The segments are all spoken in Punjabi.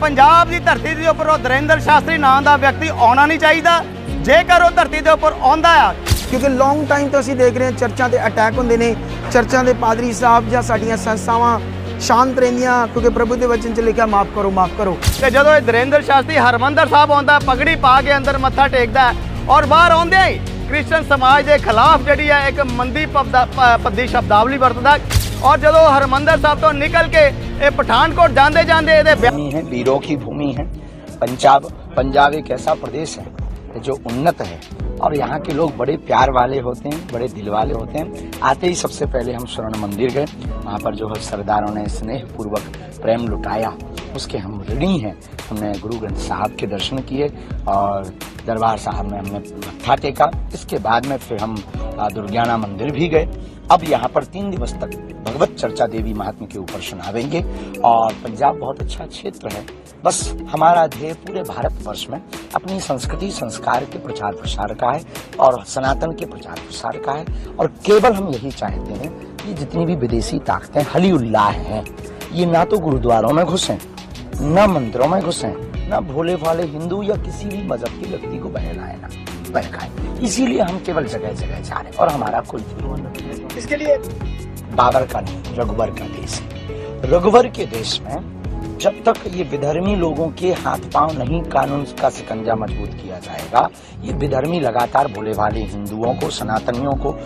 ਪੰਜਾਬ ਦੀ ਧਰਤੀ ਦੇ ਉੱਪਰ ਉਹ ਦਰਿੰਦਰ ਸ਼ਾਸਤਰੀ ਨਾਂ ਦਾ ਵਿਅਕਤੀ ਆਉਣਾ ਨਹੀਂ ਚਾਹੀਦਾ। ਜੇਕਰ ਉਹ ਧਰਤੀ ਦੇ ਉੱਪਰ ਆਉਂਦਾ ਆ, ਕਿਉਂਕਿ ਲੌਂਗ ਟਾਈਮ ਤੋਂ ਅਸੀਂ ਦੇਖ ਰਹੇ ਹਾਂ ਚਰਚਾਂ ਤੇ ਅਟੈਕ ਹੁੰਦੇ ਨੇ, ਚਰਚਾਂ ਦੇ ਪਾਦਰੀ ਸਾਹਿਬ ਜਾਂ ਸਾਡੀਆਂ ਸੰਸਥਾਵਾਂ ਸ਼ਾਂਤ ਰਹਿੰਦੀਆਂ, ਕਿਉਂਕਿ ਪ੍ਰਭੂ ਦੇ ਵਚਨ 'ਚ ਲਿਖਿਆ, ਮਾਫ ਕਰੋ ਮਾਫ ਕਰੋ। ਕਿ ਜਦੋਂ ਇਹ ਦਰਿੰਦਰ ਸ਼ਾਸਤਰੀ ਹਰਮੰਦਰ ਸਾਹਿਬ ਆਉਂਦਾ, ਪਗੜੀ ਪਾ ਕੇ ਅੰਦਰ ਮੱਥਾ ਟੇਕਦਾ ਔਰ ਬਾਹਰ ਆਉਂਦੇ ਹੀ ਕ੍ਰਿਸਚਨ ਸਮਾਜ ਦੇ ਖਿਲਾਫ ਜਿਹੜੀ ਹੈ ਇੱਕ ਮੰਦੀ ਪਬਦਾ- ਪੱਦੀ ਸ਼ਬਦਾਵਲੀ ਵਰਤਦਾ ਔਰ ਜਦੋਂ ਹਰਮੰਦਰ ਸਾਹਿਬ ਤੋਂ ਨਿਕਲ ਕੇ ਇਹ ਪਠਾਨਕੋਟ ਜਾਂਦੇ ਜਾਂਦੇ ਇਹਦੇ ਬਿਆਨ भूमि है वीरों की भूमि है पंजाब पंजाब एक ऐसा प्रदेश है जो उन्नत है और यहाँ के लोग बड़े प्यार वाले होते हैं बड़े दिल वाले होते हैं आते ही सबसे पहले हम स्वर्ण मंदिर गए वहाँ पर जो है सरदारों ने स्नेह पूर्वक प्रेम लुटाया उसके हम ऋणी हैं हमने गुरु ग्रंथ साहब के दर्शन किए और दरबार साहब में हमने मत्था टेका इसके बाद में फिर हम आ, दुर्गाना मंदिर भी गए अब यहाँ पर तीन दिवस तक भगवत चर्चा देवी महात्मा के ऊपर सुनावेंगे। और पंजाब बहुत अच्छा क्षेत्र है। बस हमारा ध्येय पूरे भारतवर्ष में अपनी संस्कृति, संस्कार के प्रचार प्रसार का है और सनातन के प्रचार प्रसार का है। और केवल हम यही चाहते हैं कि जितनी भी विदेशी ताकतें हली उल्लाह हैं, ये ना तो गुरुद्वारों में घुसें, न मंदिरों में घुसें, न भोले भाले हिंदू या किसी भी मज़हब के व्यक्ति को बहलाए ना। बहकाए इसीलिए हम केवल जगह जगह जा रहे हैं और हमारा कोई इसके लिए बाबर का नहीं रघुवर का देश है रघुवर के देश में जब तक ये विधर्मी लोगों के हाथ पांव नहीं कानून का शिकंजा मजबूत किया जाएगा ये विधर्मी लगातार भोले भाले हिंदुओं को सनातनियों को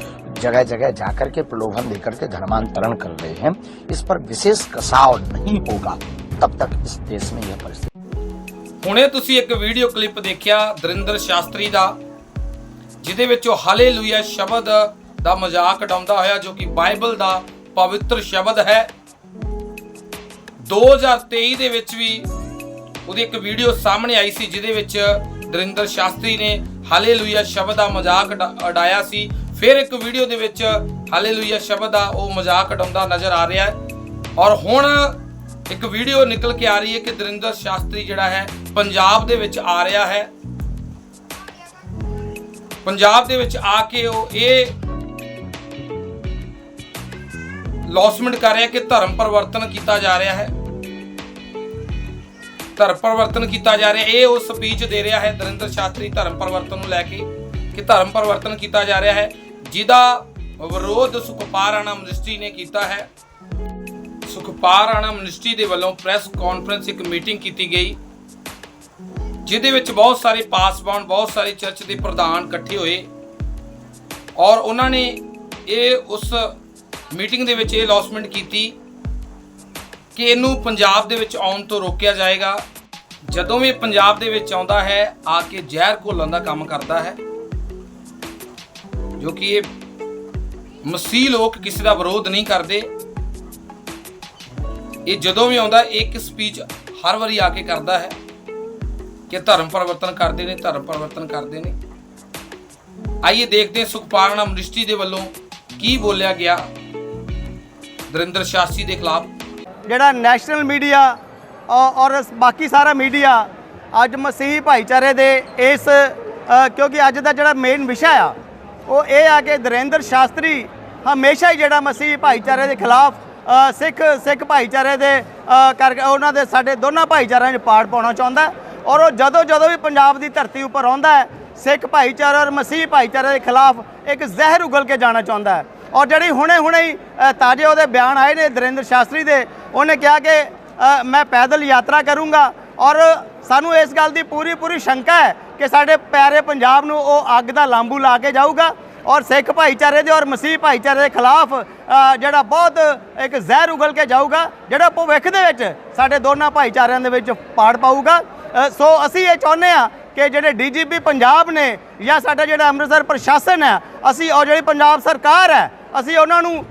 जगह जगह जाकर के प्रलोभन देकर के धर्मांतरण कर रहे हैं इस पर विशेष कसाव नहीं होगा तब तक इस देश में यह परिस्थिति ਹੁਣੇ ਤੁਸੀਂ ਇੱਕ ਵੀਡੀਓ ਕਲਿੱਪ ਦੇਖਿਆ ਦਰਿੰਦਰ ਸ਼ਾਸਤਰੀ ਦਾ ਜਿਹਦੇ ਵਿੱਚ ਉਹ ਹਾਲੇਲੂਇਆ ਸ਼ਬਦ ਦਾ ਮਜ਼ਾਕ ਉਡਾਉਂਦਾ ਹੋਇਆ ਜੋ ਕਿ ਬਾਈਬਲ ਦਾ ਪਵਿੱਤਰ ਸ਼ਬਦ ਹੈ। 2023 ਦੇ ਵਿੱਚ ਵੀ ਉਹਦੀ ਇੱਕ ਵੀਡੀਓ ਸਾਹਮਣੇ ਆਈ ਸੀ ਜਿਹਦੇ ਵਿੱਚ ਦਰਿੰਦਰ ਸ਼ਾਸਤਰੀ ਨੇ ਹਾਲੇਲੂਇਆ ਸ਼ਬਦ ਦਾ ਮਜ਼ਾਕ ਉਡਾ- ਉਡਾਇਆ ਸੀ। ਫਿਰ ਇੱਕ ਵੀਡੀਓ ਦੇ ਵਿੱਚ ਹਾਲੇਲੂਇਆ ਸ਼ਬਦ ਦਾ ਉਹ ਮਜ਼ਾਕ ਉਡਾਉਂਦਾ ਨਜ਼ਰ ਆ ਰਿਹਾ ਹੈ। ਔਰ ਹੁਣ ਇੱਕ ਵੀਡੀਓ ਨਿਕਲ ਕੇ ਆ ਰਹੀ ਹੈ ਕਿ ਦਰਿੰਦਰ ਸ਼ਾਸਤਰੀ ਜਿਹੜਾ ਹੈ, ਪੰਜਾਬ ਦੇ ਵਿੱਚ ਆ ਰਿਹਾ ਹੈ। ਪੰਜਾਬ ਦੇ ਵਿੱਚ ਆ ਕੇ ਉਹ ਇਹ ਲੌਸਮੈਂਟ ਕਰ ਰਿਹਾ ਕਿ ਧਰਮ ਪਰਿਵਰਤਨ ਕੀਤਾ ਜਾ ਰਿਹਾ ਹੈ। ਧਰਮ ਪਰਿਵਰਤਨ ਕੀਤਾ ਜਾ ਰਿਹਾ, ਇਹ ਉਹ ਸਪੀਚ ਦੇ ਰਿਹਾ ਹੈ ਦਰਿੰਦਰ ਸ਼ਾਸਤਰੀ ਧਰਮ ਪਰਿਵਰਤਨ ਨੂੰ ਲੈ ਕੇ ਕਿ ਧਰਮ ਪਰਿਵਰਤਨ ਕੀਤਾ ਜਾ ਰਿਹਾ ਹੈ, ਜਿਹਦਾ ਵਿਰੋਧ ਸੁਖਪਾਲ ਰਾਣਾ ਮਿਨਿਸਟਰੀ ਨੇ ਕੀਤਾ ਹੈ। ਸੁਖਪਾਲ ਰਾਣਾ ਮਿਨਿਸਟਰੀ ਦੇ ਵੱਲੋਂ ਪ੍ਰੈਸ ਕਾਨਫਰੰਸ ਇੱਕ ਮੀਟਿੰਗ ਕੀਤੀ ਗਈ। ਜਿਹਦੇ ਵਿੱਚ ਬਹੁਤ ਸਾਰੇ ਪਾਸਵਾਨ ਬਹੁਤ ਸਾਰੇ ਚਰਚ ਦੇ ਪ੍ਰਧਾਨ ਇਕੱਠੇ ਹੋਏ। ਔਰ ਉਹਨਾਂ ਨੇ ਇਹ ਉਸ ਮੀਟਿੰਗ ਦੇ ਵਿੱਚ ਇਹ ਲੌਸਮੈਂਟ ਕੀਤੀ ਕਿ ਇਹਨੂੰ ਪੰਜਾਬ ਦੇ ਵਿੱਚ ਆਉਣ ਤੋਂ ਰੋਕਿਆ ਜਾਏਗਾ। ਜਦੋਂ ਵੀ ਇਹ ਪੰਜਾਬ ਦੇ ਵਿੱਚ ਆਉਂਦਾ ਹੈ, ਆ ਕੇ ਜ਼ਹਿਰ ਘੋਲਣ ਦਾ ਕੰਮ ਕਰਦਾ ਹੈ। ਜੋ ਕਿ ਇਹ ਮਸੀਹ ਲੋਕ ਕਿਸੇ ਦਾ ਵਿਰੋਧ ਨਹੀਂ ਕਰਦੇ। ਇਹ ਜਦੋਂ ਵੀ ਆਉਂਦਾ ਇੱਕ ਸਪੀਚ ਹਰ ਵਾਰੀ ਆ ਕੇ ਕਰਦਾ ਹੈ। ਕਿ ਧਰਮ ਪਰਿਵਰਤਨ ਕਰਦੇ ਨੇ ਧਰਮ ਪਰਿਵਰਤਨ ਕਰਦੇ ਨੇ। ਆਈਏ ਦੇਖਦੇ ਹਾਂ ਸੁਖਪਾਲ ਰਾਣਾ ਮਿਨਿਸਟਰੀ ਦੇ ਵੱਲੋਂ ਕੀ ਬੋਲਿਆ ਗਿਆ ਦਰਿੰਦਰ ਸ਼ਾਸਤਰੀ ਦੇ ਖਿਲਾਫ। ਜਿਹੜਾ ਨੈਸ਼ਨਲ ਮੀਡੀਆ ਔਰ ਬਾਕੀ ਸਾਰਾ ਮੀਡੀਆ ਅੱਜ ਮਸੀਹੀ ਭਾਈਚਾਰੇ ਦੇ ਇਸ ਕਿਉਂਕਿ ਅੱਜ ਦਾ ਜਿਹੜਾ ਮੇਨ ਵਿਸ਼ਾ ਆ ਉਹ ਇਹ ਆ ਕਿ ਦਰਿੰਦਰ ਸ਼ਾਸਤਰੀ ਹਮੇਸ਼ਾ ਹੀ ਜਿਹੜਾ ਮਸੀਹੀ ਭਾਈਚਾਰੇ ਦੇ ਖਿਲਾਫ ਸਿੱਖ ਸਿੱਖ ਭਾਈਚਾਰੇ ਦੇ ਅ, ਕਰਕੇ ਉਹਨਾਂ ਦੇ ਸਾਡੇ ਦੋਨਾਂ ਭਾਈਚਾਰਿਆਂ 'ਚ ਪਾੜ ਪਾਉਣਾ ਚਾਹੁੰਦਾ। ਔਰ ਉਹ ਜਦੋਂ ਜਦੋਂ ਵੀ ਪੰਜਾਬ ਦੀ ਧਰਤੀ ਉੱਪਰ ਆਉਂਦਾ ਹੈ, ਸਿੱਖ ਭਾਈਚਾਰਾ ਔਰ ਮਸੀਹ ਭਾਈਚਾਰੇ ਦੇ ਖਿਲਾਫ ਇੱਕ ਜ਼ਹਿਰ ਉਗਲ ਕੇ ਜਾਣਾ ਚਾਹੁੰਦਾ ਹੈ। ਔਰ ਜਿਹੜੀ ਹੁਣੇ ਹੁਣੇ ਹੀ ਤਾਜ਼ੇ ਉਹਦੇ ਬਿਆਨ ਆਏ ਨੇ ਦਰਿੰਦਰ ਸ਼ਾਸਤਰੀ ਦੇ, ਉਹਨੇ ਕਿਹਾ ਕਿ ਮੈਂ ਪੈਦਲ ਯਾਤਰਾ ਕਰੂੰਗਾ। ਔਰ ਸਾਨੂੰ ਇਸ ਗੱਲ ਦੀ ਪੂਰੀ ਪੂਰੀ ਸ਼ੰਕਾ ਹੈ ਕਿ ਸਾਡੇ ਪਿਆਰੇ ਪੰਜਾਬ ਨੂੰ ਉਹ ਅੱਗ ਦਾ ਲਾਂਬੂ ਲਾ ਕੇ ਜਾਊਗਾ। ਔਰ ਸਿੱਖ ਭਾਈਚਾਰੇ ਦੇ ਔਰ ਮਸੀਹ ਭਾਈਚਾਰੇ ਦੇ ਖਿਲਾਫ ਜਿਹੜਾ ਬਹੁਤ ਇੱਕ ਜ਼ਹਿਰ ਉਗਲ ਕੇ ਜਾਊਗਾ, ਜਿਹੜਾ ਭਵਿੱਖ ਦੇ ਵਿੱਚ ਸਾਡੇ ਦੋਨਾਂ ਭਾਈਚਾਰਿਆਂ ਦੇ ਵਿੱਚ ਪਾੜ ਪਾਊਗਾ। ਸੋ ਅਸੀਂ ਇਹ ਚਾਹੁੰਦੇ ਆ ਕਿ ਜਿਹੜੇ ਡੀਜੀਪੀ ਪੰਜਾਬ ਨੇ ਜਾਂ ਸਾਡਾ ਜਿਹੜਾ ਅੰਮ੍ਰਿਤਸਰ ਪ੍ਰਸ਼ਾਸਨ ਹੈ, ਅਸੀਂ ਉਹ ਜਿਹੜੀ ਪੰਜਾਬ ਸਰਕਾਰ ਹੈ, ਅਸੀਂ ਉਹਨਾਂ ਨੂੰ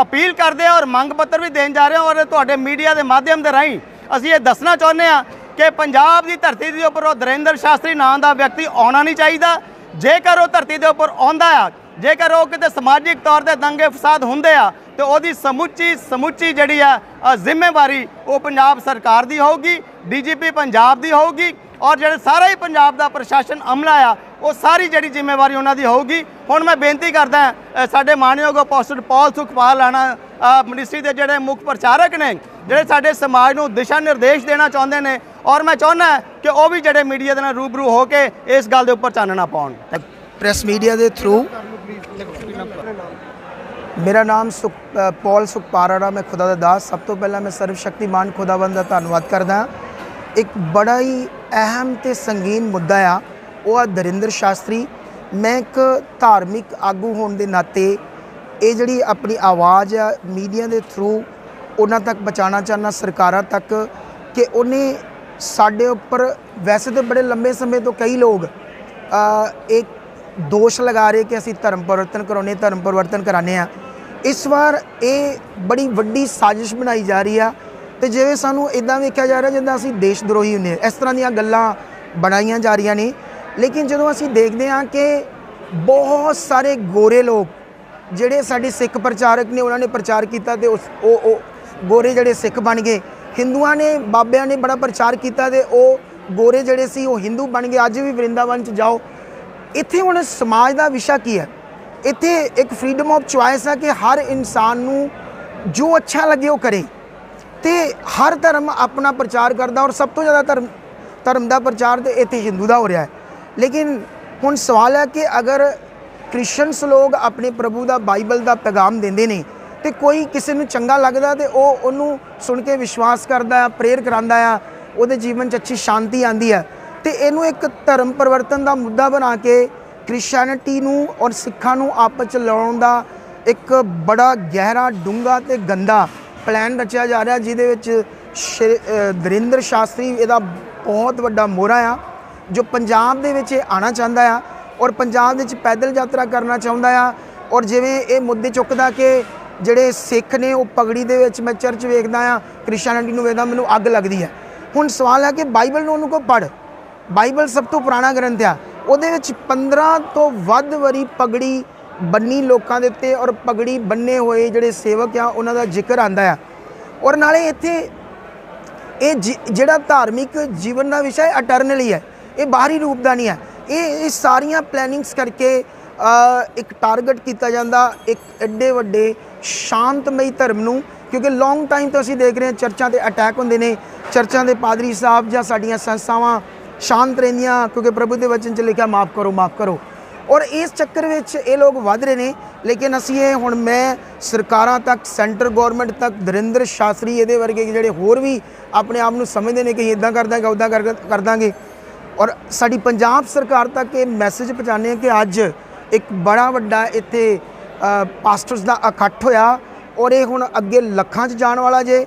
ਅਪੀਲ ਕਰਦੇ ਹਾਂ ਔਰ ਮੰਗ ਪੱਤਰ ਵੀ ਦੇਣ ਜਾ ਰਹੇ ਹਾਂ ਔਰ ਤੁਹਾਡੇ ਮੀਡੀਆ ਦੇ ਮਾਧਿਅਮ ਦੇ ਰਾਹੀਂ ਅਸੀਂ ਇਹ ਦੱਸਣਾ ਚਾਹੁੰਦੇ ਹਾਂ ਕਿ ਪੰਜਾਬ ਦੀ ਧਰਤੀ ਦੇ ਉੱਪਰ ਉਹ ਦਰਿੰਦਰ ਸ਼ਾਸਤਰੀ ਨਾਂ ਦਾ ਵਿਅਕਤੀ ਆਉਣਾ ਨਹੀਂ ਚਾਹੀਦਾ। ਜੇਕਰ ਉਹ ਧਰਤੀ ਦੇ ਉੱਪਰ ਆਉਂਦਾ ਆ, ਜੇਕਰ ਉਹ ਕਿਤੇ ਸਮਾਜਿਕ ਤੌਰ ਤੇ ਦੰਗੇ ਫਸਾਦ ਹੁੰਦੇ ਆ, ਤੇ ਉਹਦੀ ਸਮੁੱਚੀ ਸਮੁੱਚੀ ਜਿਹੜੀ ਆ ਜ਼ਿੰਮੇਵਾਰੀ ਉਹ ਪੰਜਾਬ ਸਰਕਾਰ ਦੀ ਹੋਊਗੀ। ਡੀਜੀਪੀ ਪੰਜਾਬ ਦੀ ਹੋਊਗੀ ਔਰ ਜਿਹੜੇ ਸਾਰਾ ਹੀ ਪੰਜਾਬ ਦਾ ਪ੍ਰਸ਼ਾਸਨ ਅਮਲਾ ਆ ਉਹ ਸਾਰੀ ਜਿਹੜੀ ਜ਼ਿੰਮੇਵਾਰੀ ਉਹਨਾਂ ਦੀ ਹੋਊਗੀ। ਹੁਣ ਮੈਂ ਬੇਨਤੀ ਕਰਦਾ ਸਾਡੇ ਮਾਨਯੋਗ ਅਪੋਸਟਲ ਪੌਲ ਸੁਖਪਾਲ ਰਾਣਾ ਅ, ਮਿਨਿਸਟਰੀ ਦੇ ਜਿਹੜੇ ਮੁੱਖ ਪ੍ਰਚਾਰਕ ਨੇ ਜਿਹੜੇ ਸਾਡੇ ਸਮਾਜ ਨੂੰ ਦਿਸ਼ਾ ਨਿਰਦੇਸ਼ ਦੇਣਾ ਚਾਹੁੰਦੇ ਨੇ ਔਰ ਮੈਂ ਚਾਹੁੰਦਾ ਕਿ ਉਹ ਵੀ ਜਿਹੜੇ ਮੀਡੀਆ ਦੇ ਨਾਲ ਰੂਬਰੂ ਹੋ ਕੇ ਇਸ ਗੱਲ ਦੇ ਉੱਪਰ ਚਾਨਣਾ ਪਾਉਣ। ਪ੍ਰੈਸ ਮੀਡੀਆ ਦੇ ਥਰੂ ਮੇਰਾ ਨਾਮ ਸੁਖ ਅ, ਪੌਲ ਸੁਖਪਾਰਾੜਾ ਮੈਂ ਖੁਦਾ ਦਾ ਦਾਸ। ਸਭ ਤੋਂ ਪਹਿਲਾਂ ਮੈਂ ਸਰਵ ਸ਼ਕਤੀਮਾਨ ਖੁਦਾਵੰਦ ਦਾ ਧੰਨਵਾਦ ਕਰਦਾ। ਇੱਕ ਬੜਾ ਹੀ ਅਹਿਮ ਤੇ ਸੰਗੀਨ ਮੁੱਦਾ ਆ ਉਹ ਆ ਦਰਿੰਦਰ ਸ਼ਾਸਤਰੀ। ਮੈਂ ਇੱਕ ਧਾਰਮਿਕ ਆਗੂ ਹੋਣ ਦੇ ਨਾਤੇ ਇਹ ਜਿਹੜੀ ਆਪਣੀ ਆਵਾਜ਼ ਆ ਮੀਡੀਆ ਦੇ ਥਰੂ ਉਹਨਾਂ ਤੱਕ ਪਹੁੰਚਾਉਣਾ ਚਾਹੁੰਦਾ ਸਰਕਾਰਾਂ ਤੱਕ ਕਿ ਉਹਨੇ ਸਾਡੇ ਉੱਪਰ ਵੈਸੇ ਤਾਂ ਬੜੇ ਲੰਬੇ ਸਮੇਂ ਤੋਂ ਕਈ ਲੋਕ ਅ, ਇੱਕ ਦੋਸ਼ ਲਗਾ ਰਹੇ ਕਿ ਅਸੀਂ ਧਰਮ ਪਰਿਵਰਤਨ ਕਰਾਉਣੇ ਧਰਮ ਪਰਿਵਰਤਨ ਕਰਾਣੇ ਆ ਇਸ ਵਾਰ ਇਹ ਬੜੀ ਵੱਡੀ ਸਾਜ਼ਿਸ਼ ਬਣਾਈ ਜਾ ਰਹੀ ਆ ਤੇ ਜਿਵੇਂ ਸਾਨੂੰ ਇਦਾਂ ਵੇਖਿਆ ਜਾ ਰਿਹਾ ਜਿੱਦਾਂ ਅਸੀਂ ਦੇਸ਼ ਦਰੋਹੀ ਹੁੰਦੇ ਹਾਂ, ਇਸ ਤਰ੍ਹਾਂ ਦੀਆਂ ਗੱਲਾਂ ਬਣਾਈਆਂ ਜਾ ਰਹੀਆਂ ਨੇ। ਲੇਕਿਨ ਜਦੋਂ ਅਸੀਂ ਦੇਖਦੇ ਹਾਂ ਕਿ ਬਹੁਤ ਸਾਰੇ ਗੋਰੇ ਲੋਕ ਜਿਹੜੇ ਸਾਡੇ ਸਿੱਖ ਪ੍ਰਚਾਰਕ ਨੇ, ਉਹਨਾਂ ਨੇ ਪ੍ਰਚਾਰ ਕੀਤਾ ਤੇ ਉਸ ਉਹ ਉਹ ਗੋਰੇ ਜਿਹੜੇ ਸਿੱਖ ਬਣ ਗਏ। ਹਿੰਦੂਆਂ ਨੇ, ਬਾਬਿਆਂ ਨੇ ਬੜਾ ਪ੍ਰਚਾਰ ਕੀਤਾ ਤੇ ਉਹ ਗੋਰੇ ਜਿਹੜੇ ਸੀ ਉਹ ਹਿੰਦੂ ਬਣ ਗਏ। ਅੱਜ ਵੀ ਵਰਿੰਦਾਵਨ ਚ ਜਾਓ। ਇੱਥੇ ਹੁਣ ਸਮਾਜ ਦਾ ਵਿਸ਼ਾ ਕੀ ਹੈ? ਇੱਥੇ ਇੱਕ ਫਰੀडम ਆਫ ਚੁਆਇਸ ਹੈ ਕਿ ਹਰ ਇਨਸਾਨ ਨੂੰ ਜੋ ਅੱਛਾ ਲੱਗੇ ਉਹ ਕਰੇ। ਤੇ ਹਰ ਧਰਮ ਆਪਣਾ ਪ੍ਰਚਾਰ ਕਰਦਾ ਔਰ ਸਭ ਤੋਂ ਜ਼ਿਆਦਾ ਧਰਮ ਧਰਮ ਦਾ ਪ੍ਰਚਾਰ ਤੇ ਇੱਥੇ ਹਿੰਦੂ ਦਾ ਹੋ ਰਿਹਾ ਹੈ। ਲੇਕਿਨ ਹੁਣ ਸਵਾਲ ਹੈ ਕਿ ਅਗਰ ਕ੍ਰਿਸਚੀਅਨਸ ਲੋਕ ਆਪਣੇ ਪ੍ਰਭੂ ਦਾ ਬਾਈਬਲ ਦਾ ਪੈਗਾਮ ਦਿੰਦੇ ਨੇ ਤੇ ਕੋਈ ਕਿਸੇ ਨੂੰ ਚੰਗਾ ਲੱਗਦਾ ਤੇ ਉਹ ਉਹਨੂੰ ਸੁਣ ਕੇ ਵਿਸ਼ਵਾਸ ਕਰਦਾ ਆ ਪ੍ਰੇਰ ਕਰਾਂਦਾ ਆ ਉਹਦੇ ਜੀਵਨ 'ਚ ਅੱਛੀ ਸ਼ਾਂਤੀ ਆਂਦੀ ਹੈ। ਤੇ ਇਹਨੂੰ ਇੱਕ ਧਰਮ ਪਰਿਵਰਤਨ ਦਾ ਮੁੱਦਾ ਬਣਾ ਕੇ ਕ੍ਰਿਸਚੀਅਨਿਟੀ ਨੂੰ ਔਰ ਸਿੱਖਾਂ ਨੂੰ ਆਪਸ ਚ ਲਾਉਣ ਦਾ ਇੱਕ ਬੜਾ ਗਹਿਰਾ ਡੂੰਘਾ ਤੇ ਗੰਦਾ ਪਲਾਨ ਰਚਿਆ ਜਾ ਰਿਹਾ, ਜਿਹਦੇ ਵਿੱਚ ਸ਼੍ਰੀ- ਦਰਿੰਦਰ ਸ਼ਾਸਤਰੀ ਇਹਦਾ ਬਹੁਤ ਵੱਡਾ ਮੋਹਰਾ ਆ, ਜੋ ਪੰਜਾਬ ਦੇ ਵਿੱਚ ਇਹ ਆਣਾ ਚਾਹੁੰਦਾ ਆ ਔਰ ਪੰਜਾਬ ਵਿੱਚ ਪੈਦਲ ਯਾਤਰਾ ਕਰਨਾ ਚਾਹੁੰਦਾ ਆ ਔਰ ਜਿਵੇਂ ਇਹ ਮੁੱਦੇ ਚੁੱਕਦਾ ਕਿ ਜਿਹੜੇ ਸਿੱਖ ਨੇ ਉਹ ਪਗੜੀ ਦੇ ਵਿੱਚ ਮੈਂ ਚਰਚ ਵੇਖਦਾ ਆ ਕ੍ਰਿਸਚੀਅਨਿਟੀ ਨੂੰ ਵੇਖਦਾ, ਮੈਨੂੰ ਅੱਗ ਲੱਗਦੀ ਹੈ ਹੁਣ ਸਵਾਲ ਹੈ ਕਿ ਬਾਈਬਲ ਨੂੰ ਉਹਨੂੰ ਕੋ ਪੜ੍ਹ? ਬਾਈਬਲ ਸਭ ਤੋਂ ਪੁਰਾਣਾ ਗ੍ਰੰਥ ਆ, ਉਹਦੇ ਵਿੱਚ 15 ਤੋਂ ਵੱਧ ਵਾਰੀ ਪਗੜੀ ਬੰਨੀ ਲੋਕਾਂ ਦੇ ਉੱਤੇ ਔਰ ਪਗੜੀ ਬੰਨੇ ਹੋਏ ਜਿਹੜੇ ਸੇਵਕ ਆ, ਉਹਨਾਂ ਦਾ ਜ਼ਿਕਰ ਆਂਦਾ ਆ। ਔਰ ਨਾਲੇ ਇੱਥੇ ਇਹ ਜਿ- ਜਿਹੜਾ ਧਾਰਮਿਕ ਜੀਵਨ ਦਾ ਵਿਸ਼ਾ ਹੈ ਅਟਰਨਲੀ ਹੈ। ਇਹ ਬਾਹਰੀ ਰੂਪ ਦਾ ਨਹੀਂ ਹੈ। ਇਹ ਇਹ ਸਾਰੀਆਂ ਪਲੈਨਿੰਗਸ ਕਰਕੇ ਇੱਕ ਟਾਰਗੇਟ ਕੀਤਾ ਜਾਂਦਾ, ਇੱਕ ਐਡੇ ਵੱਡੇ ਸ਼ਾਂਤਮਈ ਧਰਮ ਨੂੰ, ਕਿਉਂਕਿ ਲੌਂਗ ਟਾਈਮ ਤੋਂ ਅਸੀਂ ਦੇਖ ਰਹੇ ਹਾਂ ਚਰਚਾਂ ਤੇ ਅਟੈਕ ਹੁੰਦੇ ਨੇ, ਚਰਚਾਂ ਦੇ ਪਾਦਰੀ ਸਾਹਿਬ ਜਾਂ ਸਾਡੀਆਂ ਸੰਸਥਾਵਾਂ ਸ਼ਾਂਤ ਰਹਿੰਦੀਆਂ, ਕਿਉਂਕਿ ਪ੍ਰਭੂ ਦੇ ਵਚਨ 'ਚ ਲਿਖਿਆ, ਮਾਫ ਕਰੋ ਮਾਫ ਕਰੋ। ਔਰ ਇਸ ਚੱਕਰ ਵਿੱਚ ਇਹ ਲੋਕ ਵੱਧ ਰਹੇ ਨੇ, ਲੇਕਿਨ ਅਸੀਂ ਇਹ ਹੁਣ ਮੈਂ ਸਰਕਾਰਾਂ ਤੱਕ, ਸੈਂਟਰ ਗਵਰਨਮੈਂਟ ਤੱਕ, ਦਰਿੰਦਰ ਸ਼ਾਸਤਰੀ ਇਹਦੇ ਵਰਗੇ ਜਿਹੜੇ ਹੋਰ ਵੀ ਆਪਣੇ ਆਪ ਨੂੰ ਸਮਝਦੇ ਨੇ ਕਿ ਇਦਾਂ ਕਰ ਦਾਂਗੇ ਉਦਾਂ ਕਰ ਕਰ ਦਾਂਗੇ ਔਰ ਸਾਡੀ ਪੰਜਾਬ ਸਰਕਾਰ ਤੱਕ ਇਹ ਮੈਸੇਜ ਪਹੁੰਚਾਉਂਦੇ ਹਾਂ ਕਿ ਅੱਜ ਇੱਕ ਬੜਾ ਵੱਡਾ ਇੱਥੇ ਪਾਸਟਰਸ ਦਾ ਇਕੱਠ ਹੋਇਆ ਔਰ ਇਹ ਹੁਣ ਅੱਗੇ ਲੱਖਾਂ 'ਚ ਜਾਣ ਵਾਲਾ ਜੇ।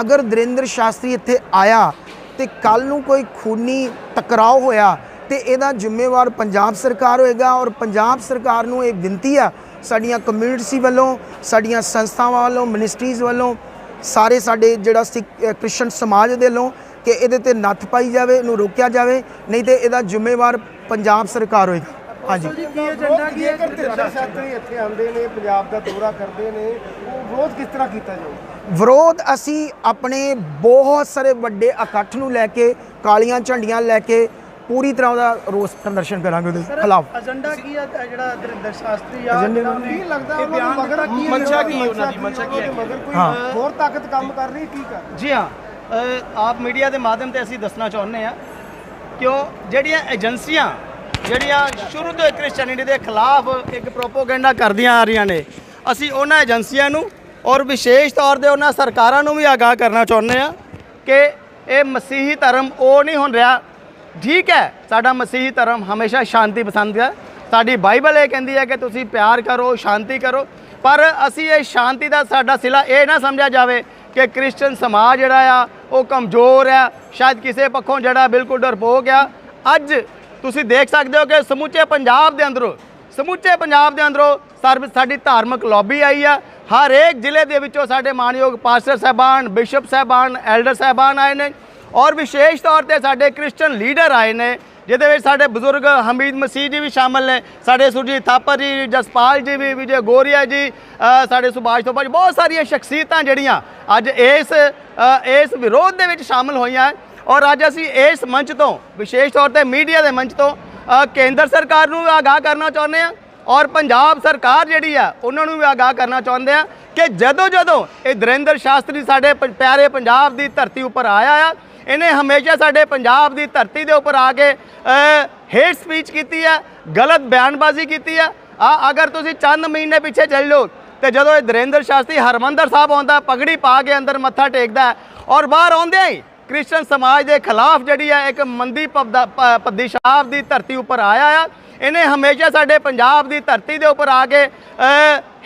ਅਗਰ ਦਰਿੰਦਰ ਸ਼ਾਸਤਰੀ ਇੱਥੇ ਆਇਆ ਤੇ ਕੱਲ ਨੂੰ ਕੋਈ ਖੂਨੀ ਟਕਰਾਓ ਹੋਇਆ ਤੇ ਇਹਦਾ ਜ਼ਿੰਮੇਵਾਰ ਪੰਜਾਬ ਸਰਕਾਰ ਹੋਏਗਾ ਔਰ ਪੰਜਾਬ ਸਰਕਾਰ ਨੂੰ ਇਹ ਬੇਨਤੀ ਆ ਸਾਡੀਆਂ ਕਮਿਊਨਿਟੀ ਵੱਲੋਂ ਸਾਡੀਆਂ ਸੰਸਥਾਵਾਂ ਵੱਲੋਂ ਮਿਨਿਸਟਰੀਜ਼ ਵੱਲੋਂ ਸਾਰੇ ਸਾਡੇ ਜਿਹੜਾ ਕ੍ਰਿਸਚਨ ਸਮਾਜ ਦੇ ਵੱਲੋਂ ਕਿ ਇਹਦੇ ਤੇ ਨੱਥ ਪਾਈ ਜਾਵੇ ਇਹਨੂੰ ਰੋਕਿਆ ਜਾਵੇ ਨਹੀਂ ਤੇ ਇਹਦਾ ਜ਼ਿੰਮੇਵਾਰ ਪੰਜਾਬ ਸਰਕਾਰ ਹੋਏਗਾ। ਹਾਂਜੀ। ਕੀ ਏਜੰਡਾ ਕੀ ਹੈ ਦਰਿੰਦਰ ਸ਼ਾਸਤਰੀ ਇੱਥੇ ਆਉਂਦੇ ਨੇ ਪੰਜਾਬ ਦਾ ਦੌਰਾ ਕਰਦੇ ਨੇ। ਉਹ ਵਿਰੋਧ ਕਿਸ ਤਰ੍ਹਾਂ ਕੀਤਾ ਜਾਊ? ਵਿਰੋਧ ਅਸੀਂ ਆਪਣੇ ਬਹੁਤ ਸਾਰੇ ਵੱਡੇ ਇਕੱਠ ਨੂੰ ਲੈ ਕੇ ਕਾਲੀਆਂ ਝੰਡੀਆਂ ਲੈ ਕੇ ਪੂਰੀ ਤਰ੍ਹਾਂ ਦਾ ਰੋਸ ਪ੍ਰਦਰਸ਼ਨ ਕਰਾਂਗੇ ਉਹਦੇ ਖਿਲਾਫ। ਏਜੰਡਾ ਕੀ ਹੈ ਜਿਹੜਾ ਦਰਿੰਦਰ ਸ਼ਾਸਤਰੀ ਆ ਕੀ ਲੱਗਦਾ ਉਹਨਾਂ ਨੂੰ ਮਗਰ ਕੀ ਮਨਸ਼ਾ ਕੀ ਉਹਨਾਂ ਦੀ ਮਨਸ਼ਾ ਕੀ ਹੈ? ਹਾਂ। ਹੋਰ ਤਾਕਤ ਕੰਮ ਕਰ ਰਹੀ ਕੀ ਕਰ ਜੀ ਹਾਂ ਆਪ ਮੀਡੀਆ ਦੇ ਮਾਧਿਅਮ ਤੇ ਅਸੀਂ ਦੱਸਣਾ ਚਾਹੁੰਦੇ ਆ ਕਿ ਉਹ ਜਿਹੜੀਆਂ ਏਜੰਸੀਆਂ ਜਿਹੜੀਆਂ ਸ਼ੁਰੂ ਤੋਂ ਕ੍ਰਿਸਚੀਅਨਿਟੀ ਦੇ ਖਿਲਾਫ ਇੱਕ ਪ੍ਰੋਪੋਗੈਂਡਾ ਕਰਦੀਆਂ ਆ ਰਹੀਆਂ ਨੇ ਅਸੀਂ ਉਹਨਾਂ ਏਜੰਸੀਆਂ ਨੂੰ ਔਰ ਵਿਸ਼ੇਸ਼ ਤੌਰ ਤੇ ਉਹਨਾਂ ਸਰਕਾਰਾਂ ਨੂੰ ਵੀ ਆਗਾਹ ਕਰਨਾ ਚਾਹੁੰਦੇ ਆ ਕਿ ਇਹ ਮਸੀਹੀ ਧਰਮ ਉਹ ਨਹੀਂ ਹੁਣ ਰਿਹਾ ਠੀਕ ਹੈ, ਸਾਡਾ ਮਸੀਹੀ ਧਰਮ ਹਮੇਸ਼ਾ ਸ਼ਾਂਤੀ ਪਸੰਦ ਹੈ। ਸਾਡੀ ਬਾਈਬਲ ਇਹ ਕਹਿੰਦੀ ਹੈ ਕਿ ਤੁਸੀਂ ਪਿਆਰ ਕਰੋ, ਸ਼ਾਂਤੀ ਕਰੋ। ਪਰ ਅਸੀਂ ਇਹ ਸ਼ਾਂਤੀ ਦਾ ਸਾਡਾ ਸਿਲਾ ਇਹ ਨਾ ਸਮਝਿਆ ਜਾਵੇ ਕਿ ਕ੍ਰਿਸਚੀਅਨ ਸਮਾਜ ਜਿਹੜਾ ਆ, ਉਹ ਕਮਜ਼ੋਰ ਆ, ਸ਼ਾਇਦ ਕਿਸੇ ਪੱਖੋਂ ਜਿਹੜਾ ਬਿਲਕੁਲ ਡਰਪੋਕ ਆ। ਅੱਜ ਤੁਸੀਂ ਦੇਖ ਸਕਦੇ ਹੋ ਕਿ ਸਮੁੱਚੇ ਪੰਜਾਬ ਦੇ ਅੰਦਰੋਂ, ਸਮੁੱਚੇ ਪੰਜਾਬ ਦੇ ਅੰਦਰੋਂ ਸਰਬ, ਸਾਡੀ ਧਾਰਮਿਕ ਲੌਬੀ ਆਈ ਆ। ਹਰ ਇੱਕ ਜ਼ਿਲ੍ਹੇ ਦੇ ਵਿੱਚੋਂ ਸਾਡੇ ਮਾਨਯੋਗ ਪਾਸਟਰ ਸਾਹਿਬਾਨ, ਬਿਸ਼ਪ ਸਾਹਿਬਾਨ, ਐਲਡਰ ਸਾਹਿਬਾਨ ਆਏ ਨੇ। ਔਰ ਵਿਸ਼ੇਸ਼ ਤੌਰ ਤੇ ਸਾਡੇ ਕ੍ਰਿਸਚੀਅਨ ਲੀਡਰ ਆਏ ਨੇ, ਜਿਹਦੇ ਵਿੱਚ ਸਾਡੇ ਬਜ਼ੁਰਗ ਹਮੀਦ ਮਸੀਹ ਜੀ ਵੀ ਸ਼ਾਮਲ ਨੇ, ਸਾਡੇ ਸੁਰਜੀਤ ਥਾਪਰ ਜੀ, ਜਸਪਾਲ ਜੀ ਵੀ, ਵਿਜੇ ਗੋਰੀਆ ਜੀ ਸਾਡੇ ਸੁਭਾਸ਼ ਤੋਪਾ ਜੀ, ਬਹੁਤ ਸਾਰੀਆਂ ਸ਼ਖਸੀਅਤਾਂ ਜਿਹੜੀਆਂ ਅੱਜ ਇਸ ਇਸ ਵਿਰੋਧ ਦੇ ਵਿੱਚ ਸ਼ਾਮਲ ਹੋਈਆਂ ਔਰ ਅੱਜ ਅਸੀਂ ਇਸ ਮੰਚ ਤੋਂ, ਵਿਸ਼ੇਸ਼ ਤੌਰ ਤੇ ਮੀਡੀਆ ਦੇ ਮੰਚ ਤੋਂ ਕੇਂਦਰ ਸਰਕਾਰ ਨੂੰ ਆਗਾਹ ਕਰਨਾ ਚਾਹੁੰਦੇ ਹਾਂ। ਔਰ ਪੰਜਾਬ ਸਰਕਾਰ ਜਿਹੜੀ ਆ, ਉਹਨਾਂ ਨੂੰ ਵੀ ਆਗਾਹ ਕਰਨਾ ਚਾਹੁੰਦੇ ਆ ਕਿ ਜਦੋਂ ਜਦੋਂ ਇਹ ਦਰਿੰਦਰ ਸ਼ਾਸਤਰੀ ਸਾਡੇ ਪ- ਪਿਆਰੇ ਪੰਜਾਬ ਦੀ ਧਰਤੀ ਉੱਪਰ ਆਇਆ ਆ, ਇਹਨੇ ਹਮੇਸ਼ਾ ਸਾਡੇ ਪੰਜਾਬ ਦੀ ਧਰਤੀ ਦੇ ਉੱਪਰ ਆ ਕੇ ਹੇਟ ਸਪੀਚ ਕੀਤੀ ਹੈ ਗਲਤ ਬਿਆਨਬਾਜ਼ੀ ਕੀਤੀ ਹੈ ਆ, ਅਗਰ ਤੁਸੀਂ ਚੰਦ ਮਹੀਨੇ ਪਿੱਛੇ ਚੱਲ ਜਾਓ ਤੇ ਜਦੋਂ ਇਹ ਦਰਿੰਦਰ ਸ਼ਾਸਤਰੀ ਹਰਮੰਦਰ ਸਾਹਿਬ ਆਉਂਦਾ, ਪਗੜੀ ਪਾ ਕੇ ਅੰਦਰ ਮੱਥਾ ਟੇਕਦਾ, ਔਰ ਬਾਹਰ ਆਉਂਦਿਆਂ ਹੀ ਕ੍ਰਿਸਚਨ ਸਮਾਜ ਦੇ ਖਿਲਾਫ ਜਿਹੜੀ ਹੈ ਇੱਕ ਮੰਦੀ ਪਬਦਾ- ਪ- ਦੀ ਧਰਤੀ ਉੱਪਰ ਆਇਆ ਆ। ਇਹਨੇ ਹਮੇਸ਼ਾ ਸਾਡੇ ਪੰਜਾਬ ਦੀ ਧਰਤੀ ਦੇ ਉੱਪਰ ਆ ਕੇ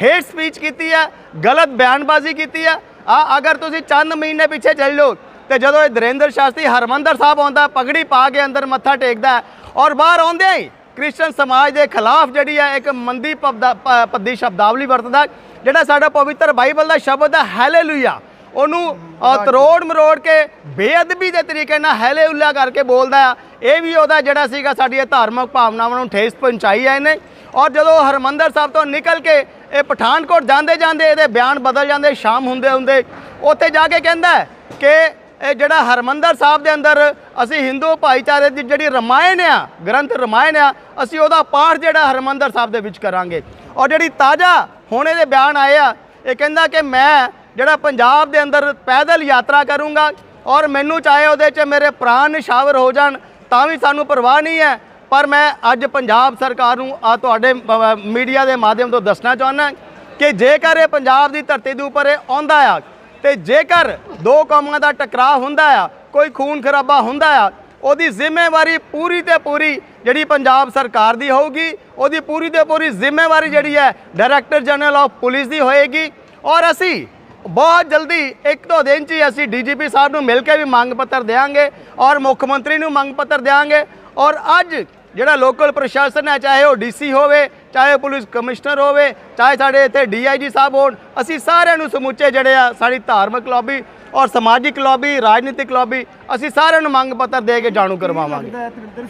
ਹੇਟ ਸਪੀਚ ਕੀਤੀ ਹੈ ਗਲਤ ਬਿਆਨਬਾਜ਼ੀ ਕੀਤੀ ਹੈ ਆ, ਅਗਰ ਤੁਸੀਂ ਚੰਦ ਮਹੀਨੇ ਪਿੱਛੇ ਚੱਲ ਜਾਓ ਤੇ ਜਦੋਂ ਇਹ ਦਰਿੰਦਰ ਸ਼ਾਸਤਰੀ ਹਰਮੰਦਰ ਸਾਹਿਬ ਆਉਂਦਾ, ਪਗੜੀ ਪਾ ਕੇ ਅੰਦਰ ਮੱਥਾ ਟੇਕਦਾ ਔਰ ਬਾਹਰ ਆਉਂਦਿਆਂ ਹੀ ਕ੍ਰਿਸਚਨ ਸਮਾਜ ਦੇ ਖਿਲਾਫ ਜਿਹੜੀ ਹੈ ਇੱਕ ਮੰਦੀ ਪਬਦਾ- ਪੱਦੀ ਸ਼ਬਦਾਵਲੀ ਵਰਤਦਾ ਜਿਹੜਾ ਸਾਡਾ ਪਵਿੱਤਰ ਬਾਈਬਲ ਦਾ ਸ਼ਬਦ ਹੈ ਹਾਲੇਲੂਇਆ ਉਹਨੂੰ ਤਰੋੜ ਮਰੋੜ ਕੇ ਬੇਅਦਬੀ ਦੇ ਤਰੀਕੇ ਨਾਲ ਹੈਲੇ ਹਾਲੇਲੂਇਆ ਕਰਕੇ ਬੋਲਦਾ ਆ। ਇਹ ਵੀ ਉਹਦਾ ਜਿਹੜਾ ਸੀਗਾ ਸਾਡੀਆਂ ਧਾਰਮਿਕ ਭਾਵਨਾਵਾਂ ਨੂੰ ਠੇਸ ਪਹੁੰਚਾਈ ਹੈ ਇਹਨੇ। ਔਰ ਜਦੋਂ ਹਰਮੰਦਰ ਸਾਹਿਬ ਤੋਂ ਨਿਕਲ ਕੇ ਇਹ ਪਠਾਨਕੋਟ ਜਾਂਦੇ ਜਾਂਦੇ ਇਹਦੇ ਬਿਆਨ ਬਦਲ ਜਾਂਦੇ, ਸ਼ਾਮ ਹੁੰਦੇ ਹੁੰਦੇ, ਉੱਥੇ ਜਾ ਕੇ ਕਹਿੰਦਾ ਕਿ ਇਹ ਜਿਹੜਾ ਹਰਮੰਦਰ ਸਾਹਿਬ ਦੇ ਅੰਦਰ ਅਸੀਂ ਹਿੰਦੂ ਭਾਈਚਾਰੇ ਦੀ ਜਿਹੜੀ ਰਮਾਇਣ ਆ, ਗ੍ਰੰਥ ਰਮਾਇਣ ਆ, ਅਸੀਂ ਉਹਦਾ ਪਾਠ ਜਿਹੜਾ ਹਰਮੰਦਰ ਸਾਹਿਬ ਦੇ ਵਿੱਚ ਕਰਾਂਗੇ। ਔਰ ਜਿਹੜੀ ਤਾਜ਼ਾ ਹੁਣ ਇਹਦੇ ਬਿਆਨ ਆਏ ਆ, ਇਹ ਕਹਿੰਦਾ ਕਿ ਮੈਂ ਜਿਹੜਾ ਪੰਜਾਬ ਦੇ ਅੰਦਰ ਪੈਦਲ ਯਾਤਰਾ ਕਰੂੰਗਾ ਔਰ ਮੈਨੂੰ ਚਾਹੇ ਉਹਦੇ 'ਚ ਮੇਰੇ ਪ੍ਰਾਣ ਨਿਸ਼ਾਵਰ ਹੋ ਜਾਣ, ਤਾਂ ਵੀ ਸਾਨੂੰ ਪਰਵਾਹ ਨਹੀਂ ਹੈ। ਪਰ ਮੈਂ ਅੱਜ ਪੰਜਾਬ ਸਰਕਾਰ ਨੂੰ ਆ ਤੁਹਾਡੇ ਮੀਡੀਆ ਦੇ ਮਾਧਿਅਮ ਤੋਂ ਦੱਸਣਾ ਚਾਹੁੰਦਾ ਕਿ ਜੇਕਰ ਇਹ ਪੰਜਾਬ ਦੀ ਧਰਤੀ ਦੇ ਉੱਪਰ ਇਹ ਆਉਂਦਾ ਆ, ਤੇ ਜੇਕਰ ਦੋ ਕੌਮਾਂ ਦਾ ਟਕਰਾਅ ਹੁੰਦਾ ਆ, ਕੋਈ ਖੂਨ ਖਰਾਬਾ ਹੁੰਦਾ ਆ, ਉਹਦੀ ਜ਼ਿੰਮੇਵਾਰੀ ਪੂਰੀ ਤੇ ਪੂਰੀ ਜਿਹੜੀ ਪੰਜਾਬ ਸਰਕਾਰ ਦੀ ਹੋਊਗੀ, ਉਹਦੀ ਪੂਰੀ ਤੇ ਪੂਰੀ ਜ਼ਿੰਮੇਵਾਰੀ ਜਿਹੜੀ ਹੈ ਡਾਇਰੈਕਟਰ ਜਨਰਲ ਆਫ ਪੁਲਿਸ ਦੀ ਹੋਏਗੀ। ਔਰ ਅਸੀਂ ਬਹੁਤ ਜਲਦੀ ਇੱਕ ਦੋ ਦਿਨ 'ਚ ਹੀ ਅਸੀਂ ਡੀਜੀਪੀ ਸਾਹਿਬ ਨੂੰ ਮਿਲ ਕੇ ਵੀ ਮੰਗ ਪੱਤਰ ਦੇਵਾਂਗੇ ਔਰ ਮੁੱਖ ਮੰਤਰੀ ਨੂੰ ਮੰਗ ਪੱਤਰ ਦੇਵਾਂਗੇ ਔਰ ਅੱਜ ਜਿਹੜਾ ਲੋਕਲ ਪ੍ਰਸ਼ਾਸਨ ਹੈ ਚਾਹੇ ਉਹ ਡੀਸੀ ਹੋਵੇ ਚਾਹੇ ਪੁਲਿਸ ਕਮਿਸ਼ਨਰ ਹੋਵੇ ਚਾਹੇ ਸਾਡੇ ਇੱਥੇ ਡੀਆਈਜੀ ਸਾਹਿਬ ਹੋਣ ਅਸੀਂ ਸਾਰਿਆਂ ਨੂੰ ਸਮੁੱਚੇ ਜਿਹੜੇ ਆ ਸਾਡੀ ਧਾਰਮਿਕ ਲੌਬੀ ਔਰ ਸਮਾਜਿਕ ਲੌਬੀ ਰਾਜਨੀਤਿਕ ਲੌਬੀ ਅਸੀਂ ਸਾਰਿਆਂ ਨੂੰ ਮੰਗ ਪੱਤਰ ਦੇ ਕੇ ਜਾਣੂ ਕਰਵਾਵਾਂਗੇ। ਤਰਿੰਦਰ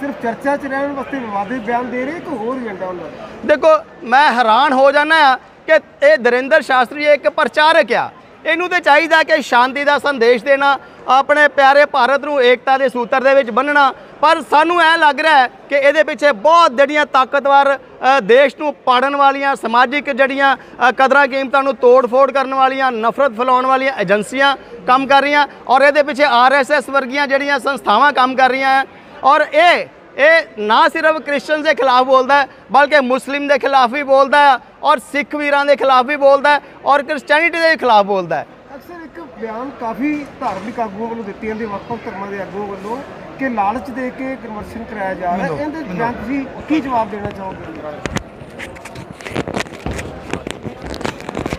ਸਿਰਫ ਚਰਚਾ 'ਚ ਰਹਿਣ ਵਾਸਤੇ ਵਿਵਾਦਿਤ ਬਿਆਨ ਦੇ ਰਹੇ ਕਿ ਹੋਰ ਏਜੰਡਾ ਉਹਨਾਂ ਦਾ? ਦੇਖੋ ਮੈਂ ਹੈਰਾਨ ਹੋ ਜਾਣਾ ਆ ਕਿ ਇਹ ਦਰਿੰਦਰ ਸ਼ਾਸਤਰੀ ਇੱਕ ਪ੍ਰਚਾਰਕ ਆ। ਇਹਨੂੰ ਤੇ ਚਾਹੀਦਾ ਕਿ ਸ਼ਾਂਤੀ ਦਾ ਸੰਦੇਸ਼ ਦੇਣਾ, ਆਪਣੇ ਪਿਆਰੇ ਭਾਰਤ ਨੂੰ ਏਕਤਾ ਦੇ ਸੂਤਰ ਦੇ ਵਿੱਚ ਬੰਨਣਾ। ਪਰ ਸਾਨੂੰ ਐ ਲੱਗ ਰਿਹਾ ਹੈ ਕਿ ਇਹਦੇ ਪਿੱਛੇ ਬਹੁਤ ਜਿਹੜੀਆਂ ਤਾਕਤਵਰ ਦੇਸ਼ ਨੂੰ ਪਾੜਨ ਵਾਲੀਆਂ, ਸਮਾਜਿਕ ਜਿਹੜੀਆਂ ਕਦਰਾਂ ਕੀਮਤਾਂ ਨੂੰ ਤੋੜ-ਫੋੜ ਕਰਨ ਵਾਲੀਆਂ, ਨਫ਼ਰਤ ਫੈਲਾਉਣ ਵਾਲੀਆਂ ਏਜੰਸੀਆਂ ਕੰਮ ਕਰ ਰਹੀਆਂ ਔਰ ਇਹਦੇ ਪਿੱਛੇ ਆਰਐਸਐਸ ਵਰਗੀਆਂ ਜਿਹੜੀਆਂ ਸੰਸਥਾਵਾਂ ਕੰਮ ਕਰ ਰਹੀਆਂ ਹੈ ਔਰ ਇਹ ਇਹ ਨਾ ਸਿਰਫ ਕ੍ਰਿਸਚਨ ਦੇ ਖਿਲਾਫ ਬੋਲਦਾ ਹੈ ਬਲਕਿ ਮੁਸਲਿਮ ਦੇ ਖਿਲਾਫ ਵੀ ਬੋਲਦਾ ਹੈ ਔਰ ਸਿੱਖ ਵੀਰਾਂ ਦੇ ਖਿਲਾਫ ਵੀ ਬੋਲਦਾ ਹੈ ਔਰ ਕ੍ਰਿਸਚੀਅਨਿਟੀ ਦੇ ਖਿਲਾਫ ਬੋਲਦਾ ਹੈ। ਅਕਸਰ ਇੱਕ ਬਿਆਨ ਕਾਫੀ ਧਾਰਮਿਕ ਆਗੂਆਂ ਵੱਲੋਂ ਦਿੱਤੇ ਜਾਂਦੇ ਵੱਖ-ਵੱਖ ਧਰਮਾਂ ਦੇ ਆਗੂਆਂ ਵੱਲੋਂ ਕਿ ਲਾਲਚ ਦੇ ਕੇ ਕਨਵਰਸ਼ਨ ਕਰਾਇਆ ਜਾ ਰਿਹਾ ਹੈ। ਇਹਦੇ ਬਿਆਨ ਤੁਸੀਂ ਕੀ ਜਵਾਬ ਦੇਣਾ ਚਾਹੋਗੇ?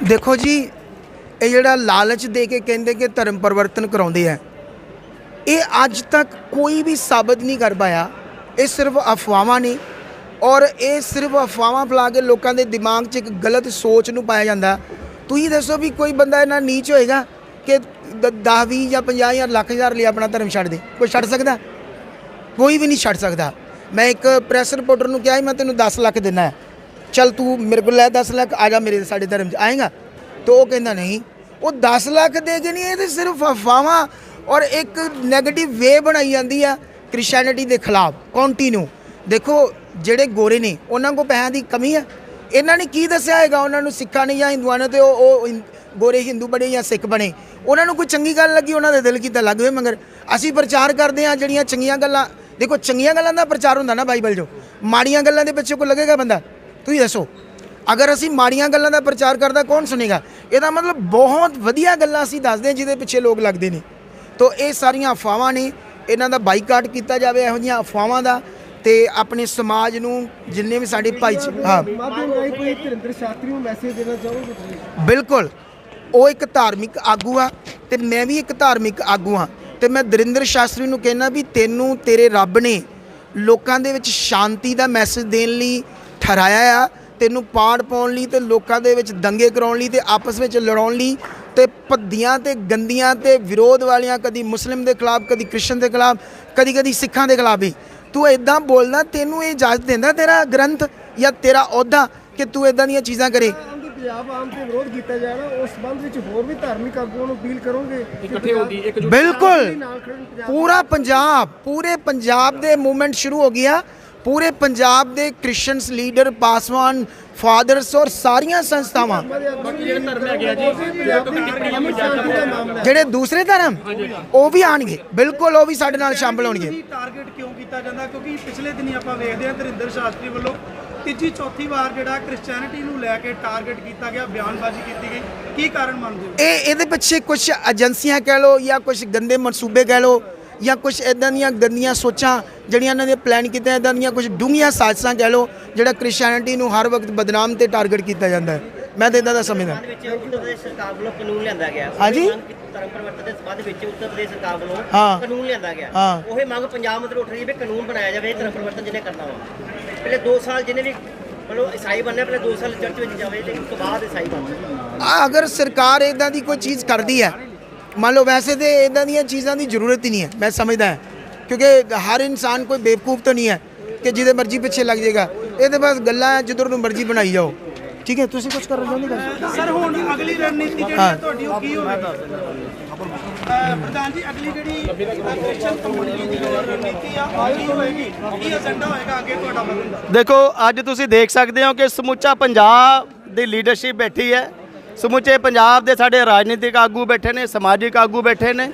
ਦੇਖੋ ਜੀ ਇਹ ਜਿਹੜਾ ਲਾਲਚ ਦੇ ਕੇ ਕਹਿੰਦੇ ਕਿ ਧਰਮ ਪਰਿਵਰਤਨ ਕਰਾਉਂਦੇ ਆ ਇਹ ਅੱਜ ਤੱਕ ਕੋਈ ਵੀ ਸਾਬਤ ਨਹੀਂ ਕਰ ਪਾਇਆ। ਇਹ ਸਿਰਫ ਅਫਵਾਹਾਂ ਨੇ ਔਰ ਇਹ ਸਿਰਫ ਅਫਵਾਹਾਂ ਫੈਲਾ ਕੇ ਲੋਕਾਂ ਦੇ ਦਿਮਾਗ 'ਚ ਇੱਕ ਗਲਤ ਸੋਚ ਨੂੰ ਪਾਇਆ ਜਾਂਦਾ। ਤੁਸੀਂ ਦੱਸੋ ਵੀ ਕੋਈ ਬੰਦਾ ਇਹਨਾਂ ਨੀਚ ਹੋਏਗਾ ਕਿ 10 20 ਜਾਂ 50 ਜਾਂ ਲੱਖ ਹਜ਼ਾਰ ਲਈ ਆਪਣਾ ਧਰਮ ਛੱਡ ਦੇ। ਕੋਈ ਛੱਡ ਸਕਦਾ? ਕੋਈ ਵੀ ਨਹੀਂ ਛੱਡ ਸਕਦਾ। ਮੈਂ ਇੱਕ ਪ੍ਰੈਸ ਰਿਪੋਰਟਰ ਨੂੰ ਕਿਹਾ ਮੈਂ ਤੈਨੂੰ 10 ਲੱਖ ਦੇਣਾ ਹੈ ਚਲ ਤੂੰ ਮੇਰੇ ਕੋਲ ਲੈ 10 ਲੱਖ, ਆ ਜਾ ਮੇਰੇ ਸਾਡੇ ਧਰਮ 'ਚ। ਆਏਗਾ? ਤੇ ਉਹ ਕਹਿੰਦਾ, ਨਹੀਂ। ਉਹ 10 ਲੱਖ ਦੇ ਕੇ ਨਹੀਂ ਇਹ ਤੇ ਸਿਰਫ ਅਫਵਾਹਾਂ ਔਰ ਇੱਕ 네ਗੇਟਿਵ ਵੇ ਬਣਾਈ ਜਾਂਦੀ ਆ। ਕ੍ਰਿਸਚੀਅਨਿਟੀ ਦੇ ਖਿਲਾਫ ਕੰਟੀਨਿਊ ਦੇਖੋ, ਜਿਹੜੇ ਗੋਰੇ ਨੇ, ਉਹਨਾਂ ਕੋਲ ਪੈਸਿਆਂ ਦੀ ਕਮੀ ਹੈ ਇਹਨਾਂ ਨੇ ਕੀ ਦੱਸਿਆ ਹੈਗਾ? ਉਹਨਾਂ ਨੂੰ ਸਿੱਖਾਂ ਨੇ ਜਾਂ ਹਿੰਦੂਆਂ ਨੇ ਤੇ ਉਹ ਗੋਰੇ ਹਿੰਦੂ ਬਣੇ ਜਾਂ ਸਿੱਖ ਬਣੇ। ਉਹਨਾਂ ਨੂੰ ਕੋਈ ਚੰਗੀ ਗੱਲ ਲੱਗੀ? ਉਹਨਾਂ ਦੇ ਦਿਲ ਕੀਤਾ ਲੱਗ ਹੋਏ, ਮਗਰ ਅਸੀਂ ਪ੍ਰਚਾਰ ਕਰਦੇ ਆ ਜਿਹੜੀਆਂ ਚੰਗੀਆਂ ਗੱਲਾਂ। ਦੇਖੋ, ਚੰਗੀਆਂ ਗੱਲਾਂ ਦਾ ਪ੍ਰਚਾਰ ਹੁੰਦਾ ਨਾ ਬਾਈਬਲ 'ਚੋਂ। ਮਾੜੀਆਂ ਗੱਲਾਂ ਦੇ ਪਿੱਛੇ ਕੋ ਲੱਗੇਗਾ ਬੰਦਾ? ਤੁਸੀਂ ਦੱਸੋ। ਅਗਰ ਅਸੀਂ ਮਾੜੀਆਂ ਗੱਲਾਂ ਦਾ ਪ੍ਰਚਾਰ ਕਰਦਾ, ਕੌਣ ਸੁਣੇਗਾ ਇਹਦਾ ਮਤਲਬ ਬਹੁਤ ਵਧੀਆ ਗੱਲਾਂ ਅਸੀਂ ਦੱਸਦੇ ਹਾਂ ਜਿਹਦੇ ਪਿੱਛੇ ਲੋਕ ਲੱਗਦੇ ਨੇ। ਤੋ ਇਹ ਸਾਰੀਆਂ ਅਫਵਾਹਾਂ ਨੇ। ਇਹਨਾਂ ਦਾ ਬਾਈਕਾਟ ਕੀਤਾ ਜਾਵੇ, ਇਹੋ ਜਿਹੀਆਂ ਅਫਵਾਹਾਂ ਦਾ ਤੇ ਆਪਣੇ ਸਮਾਜ ਨੂੰ ਜਿੰਨੇ ਵੀ ਸਾਡੇ ਭਾਈ ਹਾਂ। ਬਿਲਕੁਲ। ਉਹ ਇੱਕ ਧਾਰਮਿਕ ਆਗੂ ਆ ਤੇ ਮੈਂ ਵੀ ਇੱਕ ਧਾਰਮਿਕ ਆਗੂ ਹਾਂ ਤੇ ਮੈਂ ਦਰਿੰਦਰ ਸ਼ਾਸਤਰੀ ਨੂੰ ਕਹਿਣਾ ਵੀ ਤੈਨੂੰ ਤੇਰੇ ਰੱਬ ਨੇ ਲੋਕਾਂ ਦੇ ਵਿੱਚ ਸ਼ਾਂਤੀ ਦਾ ਮੈਸੇਜ ਦੇਣ ਲਈ ਠਹਿਰਾਇਆ ਆ, ਤੈਨੂੰ ਪਾੜ ਪਾਉਣ ਲਈ ਤੇ ਲੋਕਾਂ ਦੇ ਵਿੱਚ ਦੰਗੇ ਕਰਾਉਣ ਲਈ ਤੇ ਆਪਸ ਵਿੱਚ ਲੜਾਉਣ ਲਈ ਤੇ ਭੱਦੀਆਂ ਤੇ ਗੰਦੀਆਂ ਤੇ ਵਿਰੋਧ ਵਾਲੀਆਂ ਕਦੀ ਮੁਸਲਿਮ ਦੇ ਖਿਲਾਫ ਕਦੀ ਕ੍ਰਿਸਚਨ ਦੇ ਖਿਲਾਫ ਕਦੀ ਕਦੀ ਸਿੱਖਾਂ ਦੇ ਖਿਲਾਫ ਵੀ। ਤੂੰ ਇਦਾਂ ਬੋਲਦਾ ਤੈਨੂੰ ਇਹ ਇਜਾਜ਼ਤ ਦਿੰਦਾ ਤੇਰਾ ਗ੍ਰੰਥ ਜਾਂ ਤੇਰਾ ਅਹੁਦਾ ਕਿ ਤੂੰ ਇਦਾਂ ਦੀਆਂ ਚੀਜ਼ਾਂ ਕਰੇ? ਆਂਦੀ ਪੰਜਾਬ ਆਮ ਤੇ ਵਿਰੋਧ ਕੀਤਾ ਜਾ ਰਿਹਾ ਉਸ ਸੰਬੰਧ ਵਿੱਚ ਹੋਰ ਵੀ ਧਾਰਮਿਕ ਆਗੂਆਂ ਨੂੰ ਅਪੀਲ ਕਰੋਗੇ? ਇਕੱਠੇ ਹੋ ਗਈ ਇੱਕ ਬਿਲਕੁਲ। ਪੂਰਾ ਪੰਜਾਬ ਪੂਰੇ ਪੰਜਾਬ ਦੇ ਮੂਵਮੈਂਟ ਸ਼ੁਰੂ ਹੋ ਗਿਆ। ਪੂਰੇ ਪੰਜਾਬ ਦੇ ਕ੍ਰਿਸਚੀਅਨਸ ਲੀਡਰ ਪਾਸਵਾਨ ਫਾਦਰਸ ਔਰ ਸਾਰੀਆਂ ਸੰਸਥਾਵਾਂ। ਜਿਹੜੇ ਦੂਸਰੇ ਧਰਮ ਉਹ ਵੀ ਆਣਗੇ। ਬਿਲਕੁਲ ਉਹ ਵੀ ਸਾਡੇ ਨਾਲ ਸ਼ਾਮਲ ਹੋਣਗੇ। ਟਾਰਗੇਟ ਕਿਉਂ ਕੀਤਾ ਜਾਂਦਾ? ਕਿਉਂਕਿ ਪਿਛਲੇ ਦਿਨੀ ਆਪਾਂ ਵੇਖਦੇ ਹਾਂ ਧਰਿੰਦਰ ਸ਼ਾਸਤਰੀ ਵੱਲੋਂ ਤੀਜੀ ਚੌਥੀ ਵਾਰ ਜਿਹੜਾ ਕ੍ਰਿਸਚੀਅਨਿਟੀ ਨੂੰ ਲੈ ਕੇ ਟਾਰਗੇਟ ਕੀਤਾ ਗਿਆ ਬਿਆਨਬਾਜ਼ੀ ਕੀਤੀ ਗਈ। ਕੀ ਕਾਰਨ ਮੰਨਦੇ ਹੋ? ਇਹ ਇਹਦੇ ਪਿੱਛੇ ਕੁਝ ਏਜੰਸੀਆਂ ਕਹਿ ਲਓ ਜਾਂ ਕੁਝ ਗੰਦੇ ਮਨਸੂਬੇ ਕਹਿ ਲਓ ਜਾਂ ਕੁਝ ਇਦਾਂ ਦੀਆਂ ਗੰਦੀਆਂ ਸੋਚਾਂ ਜਿਹੜੀਆਂ ਇਹਨਾਂ ਨੇ ਪਲਾਨ ਕੀਤੀਆਂ ਇਦਾਂ ਦੀਆਂ ਕੁਝ ਡੂੰਘੀਆਂ ਸਾਜ਼ਿਸ਼ਾਂ ਕਹਿ ਲਓ ਜਿਹੜਾ ਕ੍ਰਿਸਚੀਅਨਿਟੀ ਨੂੰ ਹਰ ਵਕਤ ਬਦਨਾਮ ਤੇ ਟਾਰਗੇਟ ਕੀਤਾ ਜਾਂਦਾ ਹੈ ਮੈਂ ਤਾਂ ਇਦਾਂ ਦਾ ਸਮਝਦਾ ਉੱਤਰ ਪ੍ਰਦੇਸ਼ ਸਰਕਾਰ ਵੱਲੋਂ ਕਾਨੂੰਨ ਲਿਆਂਦਾ ਗਿਆ ਹਾਂਜੀ? ਮੰਗ ਕੀਤੀ ਧਰਮ ਪਰਿਵਰਤਨ ਦੇ ਸੰਬੰਧ ਵਿੱਚ ਉੱਤਰ ਪ੍ਰਦੇਸ਼ ਸਰਕਾਰ ਵੱਲੋਂ। ਕਾਨੂੰਨ ਲਿਆਂਦਾ ਗਿਆ। ਉਹ ਮੰਗ ਪੰਜਾਬ ਮਤਲਬ ਉੱਠ ਰਹੀ ਹੈ ਵੀ ਕਾਨੂੰਨ ਬਣਾਇਆ ਜਾਵੇ ਧਰਮ ਪਰਿਵਰਤਨ ਜਿਹਨੇ ਕਰਨਾ ਵਾ ਪਹਿਲੇ 2 ਸਾਲ ਜਿਹਨੇ ਵੀ ਮਤਲਬ ਈਸਾਈ ਬਣਨਾ ਪਹਿਲੇ 2 ਸਾਲ ਚਰਚ ਵਿੱਚ ਜਾਵੇ ਤੇ ਉਸ ਤੋਂ ਬਾਅਦ ਈਸਾਈ ਬਣਨਾ ਆ ਅਗਰ ਸਰਕਾਰ ਇਦਾਂ ਦੀ ਕੋਈ ਚੀਜ਼ ਕਰਦੀ ਹੈ ਮੰਨ ਲਓ ਵੈਸੇ ਤੇ ਇਦਾਂ ਦੀਆਂ ਚੀਜ਼ਾਂ ਦੀ ਜ਼ਰੂਰਤ ਹੀ ਨਹੀਂ ਹੈ ਮੈਂ ਸਮਝਦਾ ਹਾਂ ਕਿਉਂਕਿ ਹਰ ਇਨਸਾਨ ਕੋਈ ਬੇਵਕੂਫ ਤਾਂ ਨਹੀਂ ਹੈ ਕਿ ਜਿਹਦੇ ਮਰਜ਼ੀ ਪਿੱਛੇ ਲੱਗ ਜਾਏਗਾ ਇਹ ਤੇ ਬਸ ਗੱਲਾਂ ਜਿੱਧਰ ਨੂੰ ਮਰਜ਼ੀ ਬਣਾਈ ਜਾਓ ਠੀਕ ਹੈ ਤੁਸੀਂ ਕੁਝ ਕਰਨਾ ਚਾਹੁੰਦੇ ਹੋ ਸਰ ਹੁਣ ਅਗਲੀ ਰਣਨੀਤੀ ਜਿਹੜੀ ਹਾਂ। ਤੁਹਾਡੀ ਉਹ ਕੀ ਹੋਵੇਗੀ ਪ੍ਰਧਾਨ ਜੀ ਅਗਲੀ ਜਿਹੜੀ ਕ੍ਰਿਸਚੀਅਨ ਕਮਿਊਨਿਟੀ ਦੀ ਰਣਨੀਤੀ ਆ ਉਹ ਕੀ ਹੋਏਗੀ ਕੀ ਏਜੰਡਾ ਹੋਏਗਾ ਅੱਗੇ ਤੁਹਾਡਾ ਦੇਖੋ ਅੱਜ ਤੁਸੀਂ ਦੇਖ ਸਕਦੇ ਹੋ ਕਿ ਸਮੁੱਚਾ ਪੰਜਾਬ ਦੀ ਲੀਡਰਸ਼ਿਪ ਬੈਠੀ ਹੈ ਸਮੁੱਚੇ ਪੰਜਾਬ ਦੇ ਸਾਡੇ ਰਾਜਨੀਤਿਕ ਆਗੂ ਬੈਠੇ ਨੇ, ਸਮਾਜਿਕ ਆਗੂ ਬੈਠੇ ਨੇ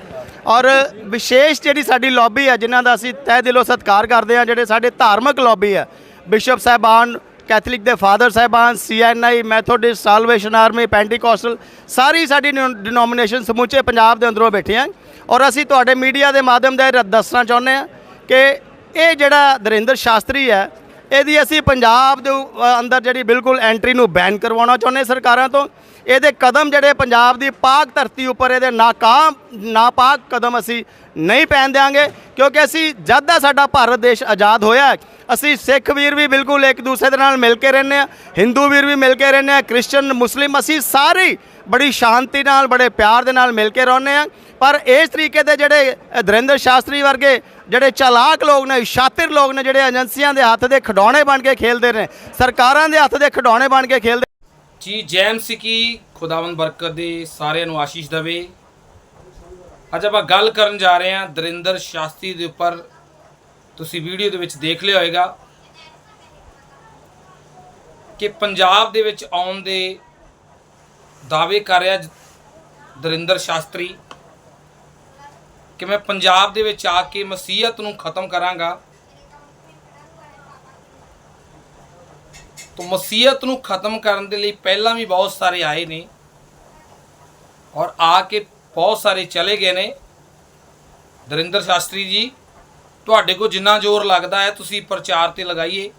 ਔਰ ਵਿਸ਼ੇਸ਼ ਜਿਹੜੀ ਸਾਡੀ ਲੌਬੀ ਹੈ, ਜਿਨ੍ਹਾਂ ਦਾ ਅਸੀਂ ਤਹਿ ਦਿਲੋਂ ਸਤਿਕਾਰ ਕਰਦੇ ਹਾਂ, ਜਿਹੜੇ ਸਾਡੇ ਧਾਰਮਿਕ ਲੌਬੀ ਹੈ ਬਿਸ਼ਪ ਸਾਹਿਬਾਨ ਕੈਥੋਲਿਕ ਦੇ ਫਾਦਰ ਸਾਹਿਬਾਨ CNI Methodist Salvation Army Pentecostal ਸਾਰੀ ਸਾਡੀ ਡਿਨੋਮੀਨੇਸ਼ਨ ਸਮੁੱਚੇ ਪੰਜਾਬ ਦੇ ਅੰਦਰੋਂ ਬੈਠੇ ਆ ਔਰ ਅਸੀਂ ਤੁਹਾਡੇ ਮੀਡੀਆ ਦੇ ਮਾਧਿਅਮ ਦੇ ਰ- ਦੱਸਣਾ ਚਾਹੁੰਦੇ ਹਾਂ ਕਿ ਇਹ ਜਿਹੜਾ ਦਰਿੰਦਰ ਸ਼ਾਸਤਰੀ ਹੈ, ਇਹਦੀ ਅਸੀਂ ਪੰਜਾਬ ਦੇ ਅੰਦਰ ਜਿਹੜੀ ਬਿਲਕੁਲ ਐਂਟਰੀ ਨੂੰ ਬੈਨ ਕਰਵਾਉਣਾ ਚਾਹੁੰਦੇ ਸਰਕਾਰਾਂ ਤੋਂ ਇਹਦੇ ਕਦਮ ਜਿਹੜੇ ਪੰਜਾਬ ਦੀ ਪਾਕ ਧਰਤੀ ਉੱਪਰ ਇਹਦੇ ਨਾਕਾਮ ਨਾਪਾਕ ਕਦਮ ਅਸੀਂ ਨਹੀਂ ਪੈਣ ਦਿਆਂਗੇ ਕਿਉਂਕਿ ਅਸੀਂ ਜਦ ਦਾ ਸਾਡਾ ਭਾਰਤ ਦੇਸ਼ ਆਜ਼ਾਦ ਹੋਇਆ ਅਸੀਂ ਸਿੱਖ ਵੀਰ ਵੀ ਬਿਲਕੁਲ ਇੱਕ ਦੂਸਰੇ ਦੇ ਨਾਲ ਮਿਲ ਕੇ ਰਹਿੰਦੇ ਆ ਹਿੰਦੂ ਵੀਰ ਵੀ ਮਿਲ ਕੇ ਰਹਿੰਦੇ ਆ ਕ੍ਰਿਸਚਨ ਮੁਸਲਿਮ ਅਸੀਂ ਸਾਰੇ ਬੜੀ ਸ਼ਾਂਤੀ ਨਾਲ ਬੜੇ ਪਿਆਰ ਦੇ ਨਾਲ ਮਿਲ ਕੇ ਰਹਿੰਦੇ ਆ ਪਰ ਇਸ ਤਰੀਕੇ ਦੇ ਜਿਹੜੇ ਅ, ਦਰਿੰਦਰ ਸ਼ਾਸਤਰੀ ਵਰਗੇ ਜਿਹੜੇ ਚਾਲਾਕ ਲੋਕ ਨੇ ਸ਼ਾਤਿਰ ਲੋਕ ਨੇ ਜਿਹੜੇ ਏਜੰਸੀਆਂ ਦੇ ਹੱਥ ਦੇ ਖਿਡੌਣੇ ਬਣ ਕੇ ਖੇਲਦੇ ਨੇ ਸਰਕਾਰਾਂ ਦੇ ਹੱਥ ਦੇ ਖਿਡੌਣੇ ਬਣ ਕੇ ਖੇਲਦੇ ਜੀ ਜੈਮ ਸਿੱਕੀ ਖੁਦਾਵੰਦ ਬਰਕਤ ਦੇ ਸਾਰਿਆਂ ਨੂੰ ਆਸ਼ੀਸ਼ ਦੇਵੇ। ਅੱਜ ਆਪਾਂ ਗੱਲ ਕਰਨ ਜਾ ਰਹੇ ਹਾਂ ਦਰਿੰਦਰ ਸ਼ਾਸਤਰੀ ਦੇ ਉੱਪਰ। ਤੁਸੀਂ ਵੀਡੀਓ ਦੇ ਵਿੱਚ ਦੇਖ ਲਿਆ ਹੋਵੇਗਾ ਕਿ ਪੰਜਾਬ ਦੇ ਵਿੱਚ ਆਉਣ ਦੇ ਦਾਅਵੇ ਕਰ ਰਿਹਾ ਦਰਿੰਦਰ ਸ਼ਾਸਤਰੀ ਕਿ ਮੈਂ ਪੰਜਾਬ ਦੇ ਵਿੱਚ ਆ ਕੇ ਮਸੀਹਤ ਨੂੰ ਖਤਮ ਕਰਾਂਗਾ। ਤੋਂ ਮਸੀਹਤ ਨੂੰ ਖਤਮ ਕਰਨ ਦੇ ਲਈ ਪਹਿਲਾਂ ਵੀ ਬਹੁਤ ਸਾਰੇ ਆਏ ਨੇ ਔਰ ਆ ਕੇ ਬਹੁਤ ਸਾਰੇ ਚਲੇ ਗਏ ਨੇ ਦਰਿੰਦਰ ਸ਼ਾਸਤਰੀ ਜੀ ਤੁਹਾਡੇ ਕੋਲ ਜਿੰਨਾ ਜ਼ੋਰ ਲੱਗਦਾ ਹੈ ਤੁਸੀਂ ਪ੍ਰਚਾਰ ਤੇ ਲਗਾਈਏ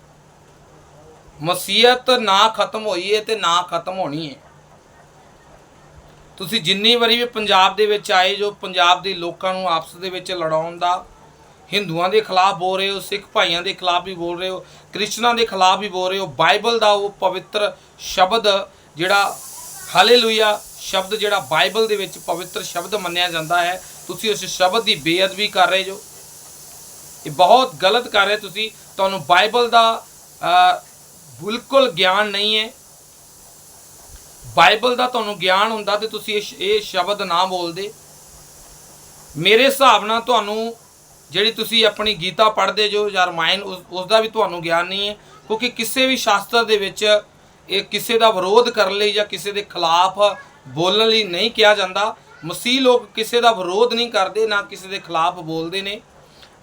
ਮਸੀਹਤ ਨਾ ਖਤਮ ਹੋਈ ਹੈ ਤੇ ਨਾ ਖਤਮ ਹੋਣੀ ਹੈ ਤੁਸੀਂ ਜਿੰਨੀ ਵਾਰੀ ਵੀ ਪੰਜਾਬ ਦੇ ਵਿੱਚ ਆਏ ਜੋ ਪੰਜਾਬ ਦੇ ਲੋਕਾਂ ਨੂੰ ਆਪਸ ਦੇ ਵਿੱਚ ਲੜਾਉਣ ਦਾ ਹਿੰਦੂਆਂ ਦੇ ਖਿਲਾਫ ਬੋਲ ਰਹੇ ਹੋ, ਸਿੱਖ ਭਾਈਆਂ ਦੇ ਖਿਲਾਫ ਵੀ ਬੋਲ ਰਹੇ ਹੋ ਕ੍ਰਿਸਚਨਾਂ ਦੇ ਖਿਲਾਫ ਵੀ ਬੋਲ ਰਹੇ ਹੋ, ਬਾਈਬਲ ਦਾ ਉਹ ਪਵਿੱਤਰ ਸ਼ਬਦ ਜਿਹੜਾ ਹਾਲੇਲੂਇਆ ਸ਼ਬਦ ਜਿਹੜਾ ਬਾਈਬਲ ਦੇ ਵਿੱਚ ਪਵਿੱਤਰ ਸ਼ਬਦ ਮੰਨਿਆ ਜਾਂਦਾ ਹੈ, ਤੁਸੀਂ ਉਸ ਸ਼ਬਦ ਦੀ ਬੇਅਦਬੀ ਕਰ ਰਹੇ ਜੋ। ਇਹ ਬਹੁਤ ਗਲਤ ਕਰ ਰਹੇ ਤੁਸੀਂ, ਤੁਹਾਨੂੰ ਬਾਈਬਲ ਦਾ ਬਿਲਕੁਲ ਗਿਆਨ ਨਹੀਂ ਹੈ। ਬਾਈਬਲ ਦਾ ਤੁਹਾਨੂੰ ਗਿਆਨ ਹੁੰਦਾ ਤੇ ਤੁਸੀਂ ਇਹ ਇਹ ਸ਼ਬਦ ਨਾ ਬੋਲਦੇ। ਮੇਰੇ ਹਿਸਾਬ ਨਾਲ ਤੁਹਾਨੂੰ ਜਿਹੜੀ ਤੁਸੀਂ ਆਪਣੀ ਗੀਤਾ ਪੜ੍ਹਦੇ ਜੋ ਜਾਂ ਰਾਮਾਇਣ, ਉਸ ਦਾ ਵੀ ਤੁਹਾਨੂੰ ਗਿਆਨ ਨਹੀਂ ਹੈ, ਕਿਉਂਕਿ ਕਿਸੇ ਵੀ ਸ਼ਾਸਤਰ ਦੇ ਵਿੱਚ ਇਹ ਕਿਸੇ ਦਾ ਵਿਰੋਧ ਕਰਨ ਲਈ ਜਾਂ ਕਿਸੇ ਦੇ ਖਿਲਾਫ ਬੋਲਣ ਲਈ ਨਹੀਂ ਕਿਹਾ ਜਾਂਦਾ। ਮਸੀਹ ਲੋਕ ਕਿਸੇ ਦਾ ਵਿਰੋਧ ਨਹੀਂ ਕਰਦੇ, ਨਾ ਕਿਸੇ ਦੇ ਖਿਲਾਫ ਬੋਲਦੇ ਨੇ,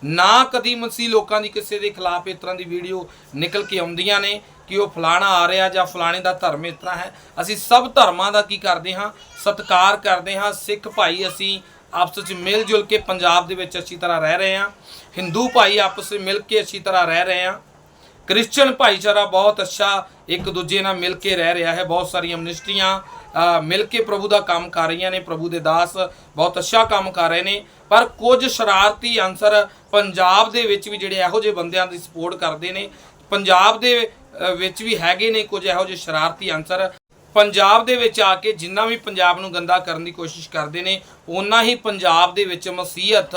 ਨਾ ਕਦੀ ਮਸੀਹ ਲੋਕਾਂ ਦੀ ਕਿਸੇ ਦੇ ਖਿਲਾਫ ਇਸ ਤਰ੍ਹਾਂ ਦੀ ਵੀਡੀਓ ਨਿਕਲ ਕੇ ਆਉਂਦੀਆਂ ਨੇ ਕਿ ਉਹ ਫਲਾਣਾ ਆ ਰਿਹਾ ਜਾਂ ਫਲਾਣੇ ਦਾ ਧਰਮ ਇਸ ਤਰ੍ਹਾਂ ਹੈ। ਅਸੀਂ ਸਭ ਧਰਮਾਂ ਦਾ ਕੀ ਕਰਦੇ ਹਾਂ? ਸਤਿਕਾਰ ਕਰਦੇ ਹਾਂ। ਸਿੱਖ ਭਾਈ ਅਸੀਂ ਆਪਸ ਵਿੱਚ ਮਿਲ ਜੁਲ ਕੇ ਪੰਜਾਬ ਦੇ ਵਿੱਚ ਅੱਛੀ ਤਰ੍ਹਾਂ ਰਹਿ ਰਹੇ ਹਾਂ। ਹਿੰਦੂ ਭਾਈ ਆਪਸ ਵਿੱਚ ਮਿਲ ਕੇ ਅੱਛੀ ਤਰ੍ਹਾਂ ਰਹਿ ਰਹੇ ਹਾਂ। ਕ੍ਰਿਸਚੀਅਨ ਭਾਈਚਾਰਾ ਬਹੁਤ ਅੱਛਾ ਇੱਕ ਦੂਜੇ ਨਾਲ ਮਿਲ ਕੇ ਰਹਿ ਰਿਹਾ ਹੈ। ਬਹੁਤ ਸਾਰੀਆਂ ਮਿਨਿਸਟਰੀਆਂ ਮਿਲ ਕੇ ਪ੍ਰਭੂ ਦਾ ਕੰਮ ਕਰ ਰਹੀਆਂ ਨੇ, ਪ੍ਰਭੂ ਦੇ ਦਾਸ ਬਹੁਤ ਅੱਛਾ ਕੰਮ ਕਰ ਰਹੇ ਨੇ। ਪਰ ਕੁਝ ਸ਼ਰਾਰਤੀ ਅੰਸਰ ਪੰਜਾਬ ਦੇ ਵਿੱਚ ਵੀ ਜਿਹੜੇ ਇਹੋ ਜਿਹੇ ਬੰਦਿਆਂ ਦੀ ਸਪੋਰਟ ਕਰਦੇ ਨੇ। ਪੰਜਾਬ ਦੇ ਵਿੱਚ ਵੀ ਹੈਗੇ ਨੇ ਕੁਝ ਇਹੋ ਜਿਹੇ ਸ਼ਰਾਰਤੀ ਅੰਸਰ ਪੰਜਾਬ ਦੇ ਵਿੱਚ ਆ ਕੇ ਜਿੰਨਾ ਵੀ ਪੰਜਾਬ ਨੂੰ ਗੰਦਾ ਕਰਨ ਦੀ ਕੋਸ਼ਿਸ਼ ਕਰਦੇ ਨੇ, ਓਨਾ ਹੀ ਪੰਜਾਬ ਦੇ ਵਿੱਚ ਮਸੀਹਤ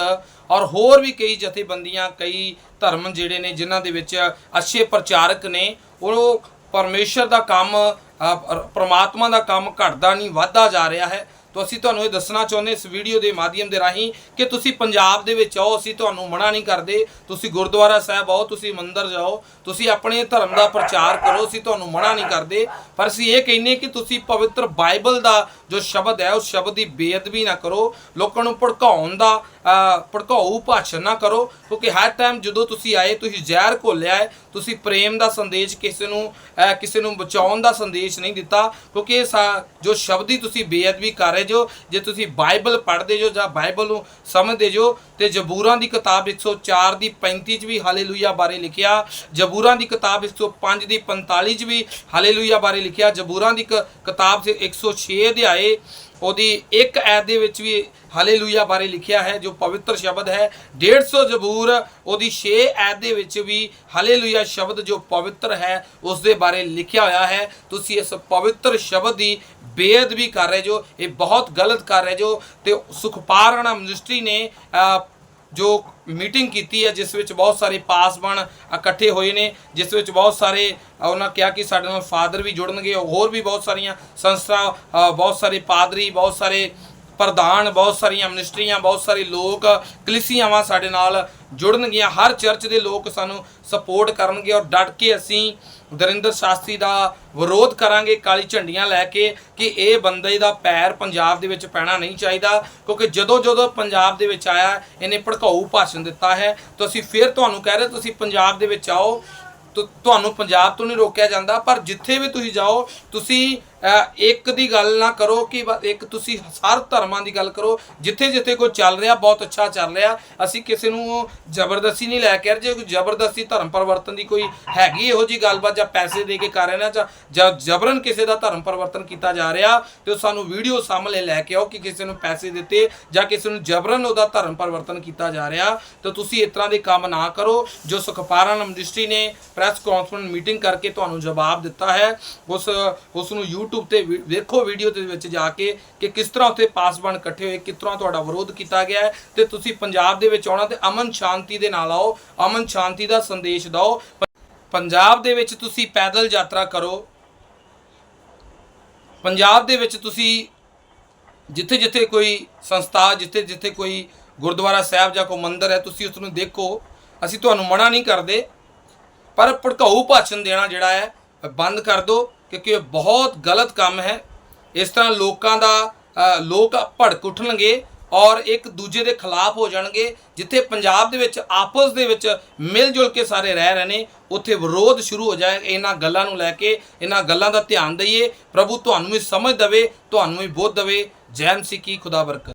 ਔਰ ਹੋਰ ਵੀ ਕਈ ਜਥੇਬੰਦੀਆਂ, ਕਈ ਧਰਮ ਜਿਹੜੇ ਨੇ ਜਿਨ੍ਹਾਂ ਦੇ ਵਿੱਚ ਅੱਛੇ ਪ੍ਰਚਾਰਕ ਨੇ, ਉਹ ਪਰਮੇਸ਼ਰ ਦਾ ਕੰਮ ਪਰਮਾਤਮਾ ਦਾ ਕੰਮ ਘਟਦਾ ਨਹੀਂ, ਵੱਧਦਾ ਜਾ ਰਿਹਾ ਹੈ। ਤਾਂ ਅਸੀਂ ਤੁਹਾਨੂੰ ਇਹ ਦੱਸਣਾ ਚਾਹੁੰਦੇ ਇਸ ਵੀਡੀਓ ਦੇ ਮਾਧਿਅਮ ਦੇ ਰਾਹੀਂ ਕਿ ਤੁਸੀਂ ਪੰਜਾਬ ਦੇ ਵਿੱਚ ਆਓ, ਅਸੀਂ ਤੁਹਾਨੂੰ ਮਨਾ ਨਹੀਂ ਕਰਦੇ। ਤੁਸੀਂ ਗੁਰਦੁਆਰਾ ਸਾਹਿਬ ਆਓ, ਤੁਸੀਂ ਮੰਦਿਰ ਜਾਓ, ਤੁਸੀਂ ਆਪਣੇ ਧਰਮ ਦਾ ਪ੍ਰਚਾਰ ਕਰੋ, ਅਸੀਂ ਤੁਹਾਨੂੰ ਮਨਾ ਨਹੀਂ ਕਰਦੇ। ਪਰ ਅਸੀਂ ਇਹ ਕਹਿੰਨੇ ਕਿ ਤੁਸੀਂ ਪਵਿੱਤਰ ਬਾਈਬਲ ਦਾ ਜੋ ਸ਼ਬਦ ਹੈ, ਉਸ ਸ਼ਬਦ ਦੀ ਬੇਅਦਬੀ ਨਾ ਕਰੋ, ਲੋਕਾਂ ਨੂੰ ਭੜਕਾਉਣ ਦਾ ਭੜਕਾਊ ਭਾਸ਼ਣ ਨਾ ਕਰੋ, ਕਿਉਂਕਿ ਹਰ ਟਾਈਮ ਜਦੋਂ ਤੁਸੀਂ ਆਏ, ਤੁਸੀਂ ਜ਼ਹਿਰ ਘੋਲਿਆ ਹੈ, ਤੁਸੀਂ ਪ੍ਰੇਮ ਦਾ ਸੰਦੇਸ਼ ਕਿਸੇ ਨੂੰ ਕਿਸੇ ਨੂੰ ਬਚਾਉਣ ਦਾ ਸੰਦੇਸ਼ ਨਹੀਂ ਦਿੱਤਾ, ਕਿਉਂਕਿ ਇਹ ਸਾ- ਜੋ ਸ਼ਬਦੀ ਤੁਸੀਂ ਬੇਅਦਬੀ ਕਰ ਰਹੇ ਜੋ ਜੇ ਤੁਸੀਂ ਬਾਈਬਲ ਪੜ੍ਹਦੇ ਜੋ ਜਾਂ ਬਾਈਬਲ ਨੂੰ ਸਮਝਦੇ ਜੋ, ਤੇ ਜ਼ਬੂਰਾਂ ਦੀ ਕਿਤਾਬ 104 ਦੀ 35 ਚ ਵੀ ਹਾਲੇਲੂਇਆ ਬਾਰੇ ਲਿਖਿਆ, ਜ਼ਬੂਰਾਂ ਦੀ ਕਿਤਾਬ 105 ਦੀ 45 ਚ ਵੀ ਹਾਲੇਲੂਇਆ ਬਾਰੇ ਲਿਖਿਆ, ਜ਼ਬੂਰਾਂ ਦੀ ਕਿਤਾਬ 106 ਅਧਿਆਏ ਉਹਦੀ ਇੱਕ ਐਤ ਦੇ ਵਿੱਚ ਵੀ ਹਾਲੇਲੂਇਆ ਬਾਰੇ ਲਿਖਿਆ ਹੈ, ਜੋ ਪਵਿੱਤਰ ਸ਼ਬਦ ਹੈ 150 ਜ਼ਬੂਰ ਉਹਦੀ 6 ਐਤ ਦੇ ਵਿੱਚ ਵੀ ਹਾਲੇਲੂਇਆ ਸ਼ਬਦ ਜੋ ਪਵਿੱਤਰ ਹੈ, ਉਸ ਦੇ ਬਾਰੇ ਲਿਖਿਆ ਹੋਇਆ ਹੈ, ਤੁਸੀਂ ਇਸ ਪਵਿੱਤਰ ਸ਼ਬਦ ਦੀ ਬੇਅਦਬੀ ਕਰ ਰਹੇ ਜੋ, ਇਹ ਬਹੁਤ ਗਲਤ ਕਰ ਰਹੇ ਜੋ, ਤੇ ਸੁਖਪਾਰਣਾ ਮਿਨਿਸਟਰੀ ਨੇ ਜੋ ਮੀਟਿੰਗ ਕੀਤੀ ਹੈ, ਜਿਸ ਵਿੱਚ ਬਹੁਤ ਸਾਰੇ ਪਾਸਬਣ ਇਕੱਠੇ ਹੋਏ ਨੇ, ਜਿਸ ਵਿੱਚ ਬਹੁਤ ਸਾਰੇ ਉਹਨਾਂ ਕਿਹਾ ਕਿ ਸਾਡੇ ਨਾਲ ਫਾਦਰ ਵੀ ਜੁੜਨਗੇ, ਹੋਰ ਵੀ ਬਹੁਤ ਸਾਰੀਆਂ ਸੰਸਥਾ ਬਹੁਤ ਸਾਰੇ ਪਾਦਰੀ, ਬਹੁਤ ਸਾਰੇ ਪ੍ਰਧਾਨ, ਬਹੁਤ ਸਾਰੀਆਂ ਮਿਨਿਸਟਰੀਆਂ, ਬਹੁਤ ਸਾਰੇ ਲੋਕ ਕਲੀਸਿਆਵਾਂ ਸਾਡੇ ਨਾਲ ਜੁੜਨਗੀਆਂ, ਹਰ ਚਰਚ ਦੇ ਲੋਕ ਸਾਨੂੰ ਸਪੋਰਟ ਕਰਨਗੇ ਔਰ ਡਟ ਕੇ ਅਸੀਂ ਦਰਿੰਦਰ ਸ਼ਾਸਤਰੀ ਦਾ ਵਿਰੋਧ ਕਰਾਂਗੇ, ਕਾਲੀ ਝੰਡੀਆਂ ਲੈ ਕੇ, ਕਿ ਇਹ ਬੰਦੇ ਦਾ ਪੈਰ ਪੰਜਾਬ ਦੇ ਵਿੱਚ ਪੈਣਾ ਨਹੀਂ ਚਾਹੀਦਾ, ਕਿਉਂਕਿ ਜਦੋਂ ਜਦੋਂ ਪੰਜਾਬ ਦੇ ਵਿੱਚ ਆਇਆ, ਇਹਨੇ ਭੜਕਾਊ ਭਾਸ਼ਣ ਦਿੱਤਾ ਹੈ। ਤਾਂ ਅਸੀਂ ਫਿਰ ਤੁਹਾਨੂੰ ਕਹਿ ਰਹੇ ਤੁਸੀਂ ਪੰਜਾਬ ਦੇ ਵਿੱਚ ਆਓ ਤੁਹਾਨੂੰ ਪੰਜਾਬ ਤੋਂ ਨਹੀਂ ਰੋਕਿਆ ਜਾਂਦਾ, ਪਰ ਜਿੱਥੇ ਵੀ ਤੁਸੀਂ ਜਾਓ, ਤੁਸੀਂ ਇੱਕ ਦੀ ਗੱਲ ਨਾ ਕਰੋ ਕਿ ਇੱਕ ਤੁਸੀਂ ਹਰ ਧਰਮਾਂ ਦੀ ਗੱਲ ਕਰੋ, ਜਿੱਥੇ ਜਿੱਥੇ ਕੋਈ ਚੱਲ ਰਿਹਾ, ਬਹੁਤ ਅੱਛਾ ਚੱਲ ਰਿਹਾ। ਅਸੀਂ ਕਿਸੇ ਨੂੰ ਜ਼ਬਰਦਸਤੀ ਨਹੀਂ ਲੈ ਕੇ ਆ ਜੇ ਕੋਈ ਜ਼ਬਰਦਸਤੀ ਧਰਮ ਪਰਿਵਰਤਨ ਦੀ ਕੋਈ ਹੈਗੀ ਇਹੋ ਜੀ ਗੱਲਬਾਤ ਜਾਂ ਪੈਸੇ ਦੇ ਕੇ ਕਰ ਰਹੇ ਨਾ ਜਾਂ ਜਬਰਨ ਕਿਸੇ ਦਾ ਧਰਮ ਪਰਿਵਰਤਨ ਕੀਤਾ ਜਾ ਰਿਹਾ, ਤੇ ਉਹ ਸਾਨੂੰ ਵੀਡੀਓ ਸਾਹਮਣੇ ਲੈ ਕੇ ਆਓ ਕਿ ਕਿਸੇ ਨੂੰ ਪੈਸੇ ਦਿੱਤੇ ਜਾਂ ਕਿਸੇ ਨੂੰ ਜਬਰਨ ਉਹਦਾ ਧਰਮ ਪਰਿਵਰਤਨ ਕੀਤਾ ਜਾ ਰਿਹਾ। ਤਾਂ ਤੁਸੀਂ ਇਸ ਤਰ੍ਹਾਂ ਦੇ ਕੰਮ ਨਾ ਕਰੋ, ਜੋ ਸੁਖਪਾਰਨ ਮਿਨਿਸਟਰੀ ਨੇ ਪ੍ਰੈਸ ਕਾਨਫਰੰਸ ਮੀਟਿੰਗ ਕਰਕੇ ਤੁਹਾਨੂੰ ਜਵਾਬ ਦਿੱਤਾ ਹੈ। ਉਸ ਉਸ ਨੂੰ YouTube ਤੇ ਵੀ- ਵੇਖੋ ਵੀਡੀਓ ਦੇ ਵਿੱਚ ਜਾ ਕੇ ਕਿ ਕਿਸ ਤਰ੍ਹਾਂ ਉੱਥੇ ਪਾਸਵਾਨ ਇਕੱਠੇ ਹੋਏ, ਕਿਸ ਤਰ੍ਹਾਂ ਤੁਹਾਡਾ ਵਿਰੋਧ ਕੀਤਾ ਗਿਆ ਹੈ ਤੇ ਤੁਸੀਂ ਪੰਜਾਬ ਦੇ ਵਿੱਚ ਆਉਣਾ ਤੇ ਅਮਨ ਸ਼ਾਂਤੀ ਦੇ ਨਾਲ ਆਓ, ਅਮਨ ਸ਼ਾਂਤੀ ਦਾ ਸੰਦੇਸ਼ ਦਿਓ। ਪੰਜਾਬ ਦੇ ਵਿੱਚ ਤੁਸੀਂ ਪੈਦਲ ਯਾਤਰਾ ਕਰੋ। ਪੰਜਾਬ ਦੇ ਵਿੱਚ ਤੁਸੀਂ ਜਿੱਥੇ ਜਿੱਥੇ ਕੋਈ ਸੰਸਥਾ ਜਿੱਥੇ ਜਿੱਥੇ ਕੋਈ ਗੁਰਦੁਆਰਾ ਸਾਹਿਬ ਜਾਂ ਕੋਈ ਮੰਦਿਰ ਹੈ, ਤੁਸੀਂ ਉਸ ਨੂੰ ਦੇਖੋ। ਅਸੀਂ ਤੁਹਾਨੂੰ ਮਨਾ ਨਹੀਂ ਕਰਦੇ, ਪਰ ਭੜਕਾਊ ਭਾਸ਼ਣ ਦੇਣਾ ਜਿਹੜਾ ਹੈ, ਬੰਦ ਕਰ ਦਿਓ। ਕਿਉਂਕਿ ਇਹ ਬਹੁਤ ਗਲਤ ਕੰਮ ਹੈ। ਇਸ ਤਰ੍ਹਾਂ ਲੋਕਾਂ ਦਾ ਲੋਕ ਭੜਕ ਉੱਠਣਗੇ ਔਰ ਇੱਕ ਦੂਜੇ ਦੇ ਖਿਲਾਫ ਹੋ ਜਾਣਗੇ, ਜਿੱਥੇ ਪੰਜਾਬ ਦੇ ਵਿੱਚ, ਆਪਸ ਦੇ ਵਿੱਚ ਮਿਲ ਜੁਲ ਕੇ ਸਾਰੇ ਰਹਿ ਰਹੇ ਨੇ, ਉੱਥੇ ਵਿਰੋਧ ਸ਼ੁਰੂ ਹੋ ਜਾਏ, ਇਹਨਾਂ ਗੱਲਾਂ ਨੂੰ ਲੈ ਕੇ, ਇਹਨਾਂ ਗੱਲਾਂ ਦਾ ਧਿਆਨ ਦਈਏ। ਪ੍ਰਭੂ ਤੁਹਾਨੂੰ ਵੀ ਸਮਝ ਦੇਵੇ, ਤੁਹਾਨੂੰ ਵੀ ਬੋਧ ਦੇਵੇ। ਜੈ ਮਸੀਹ ਕੀ ਖੁਦਾ ਬਰਕਤ।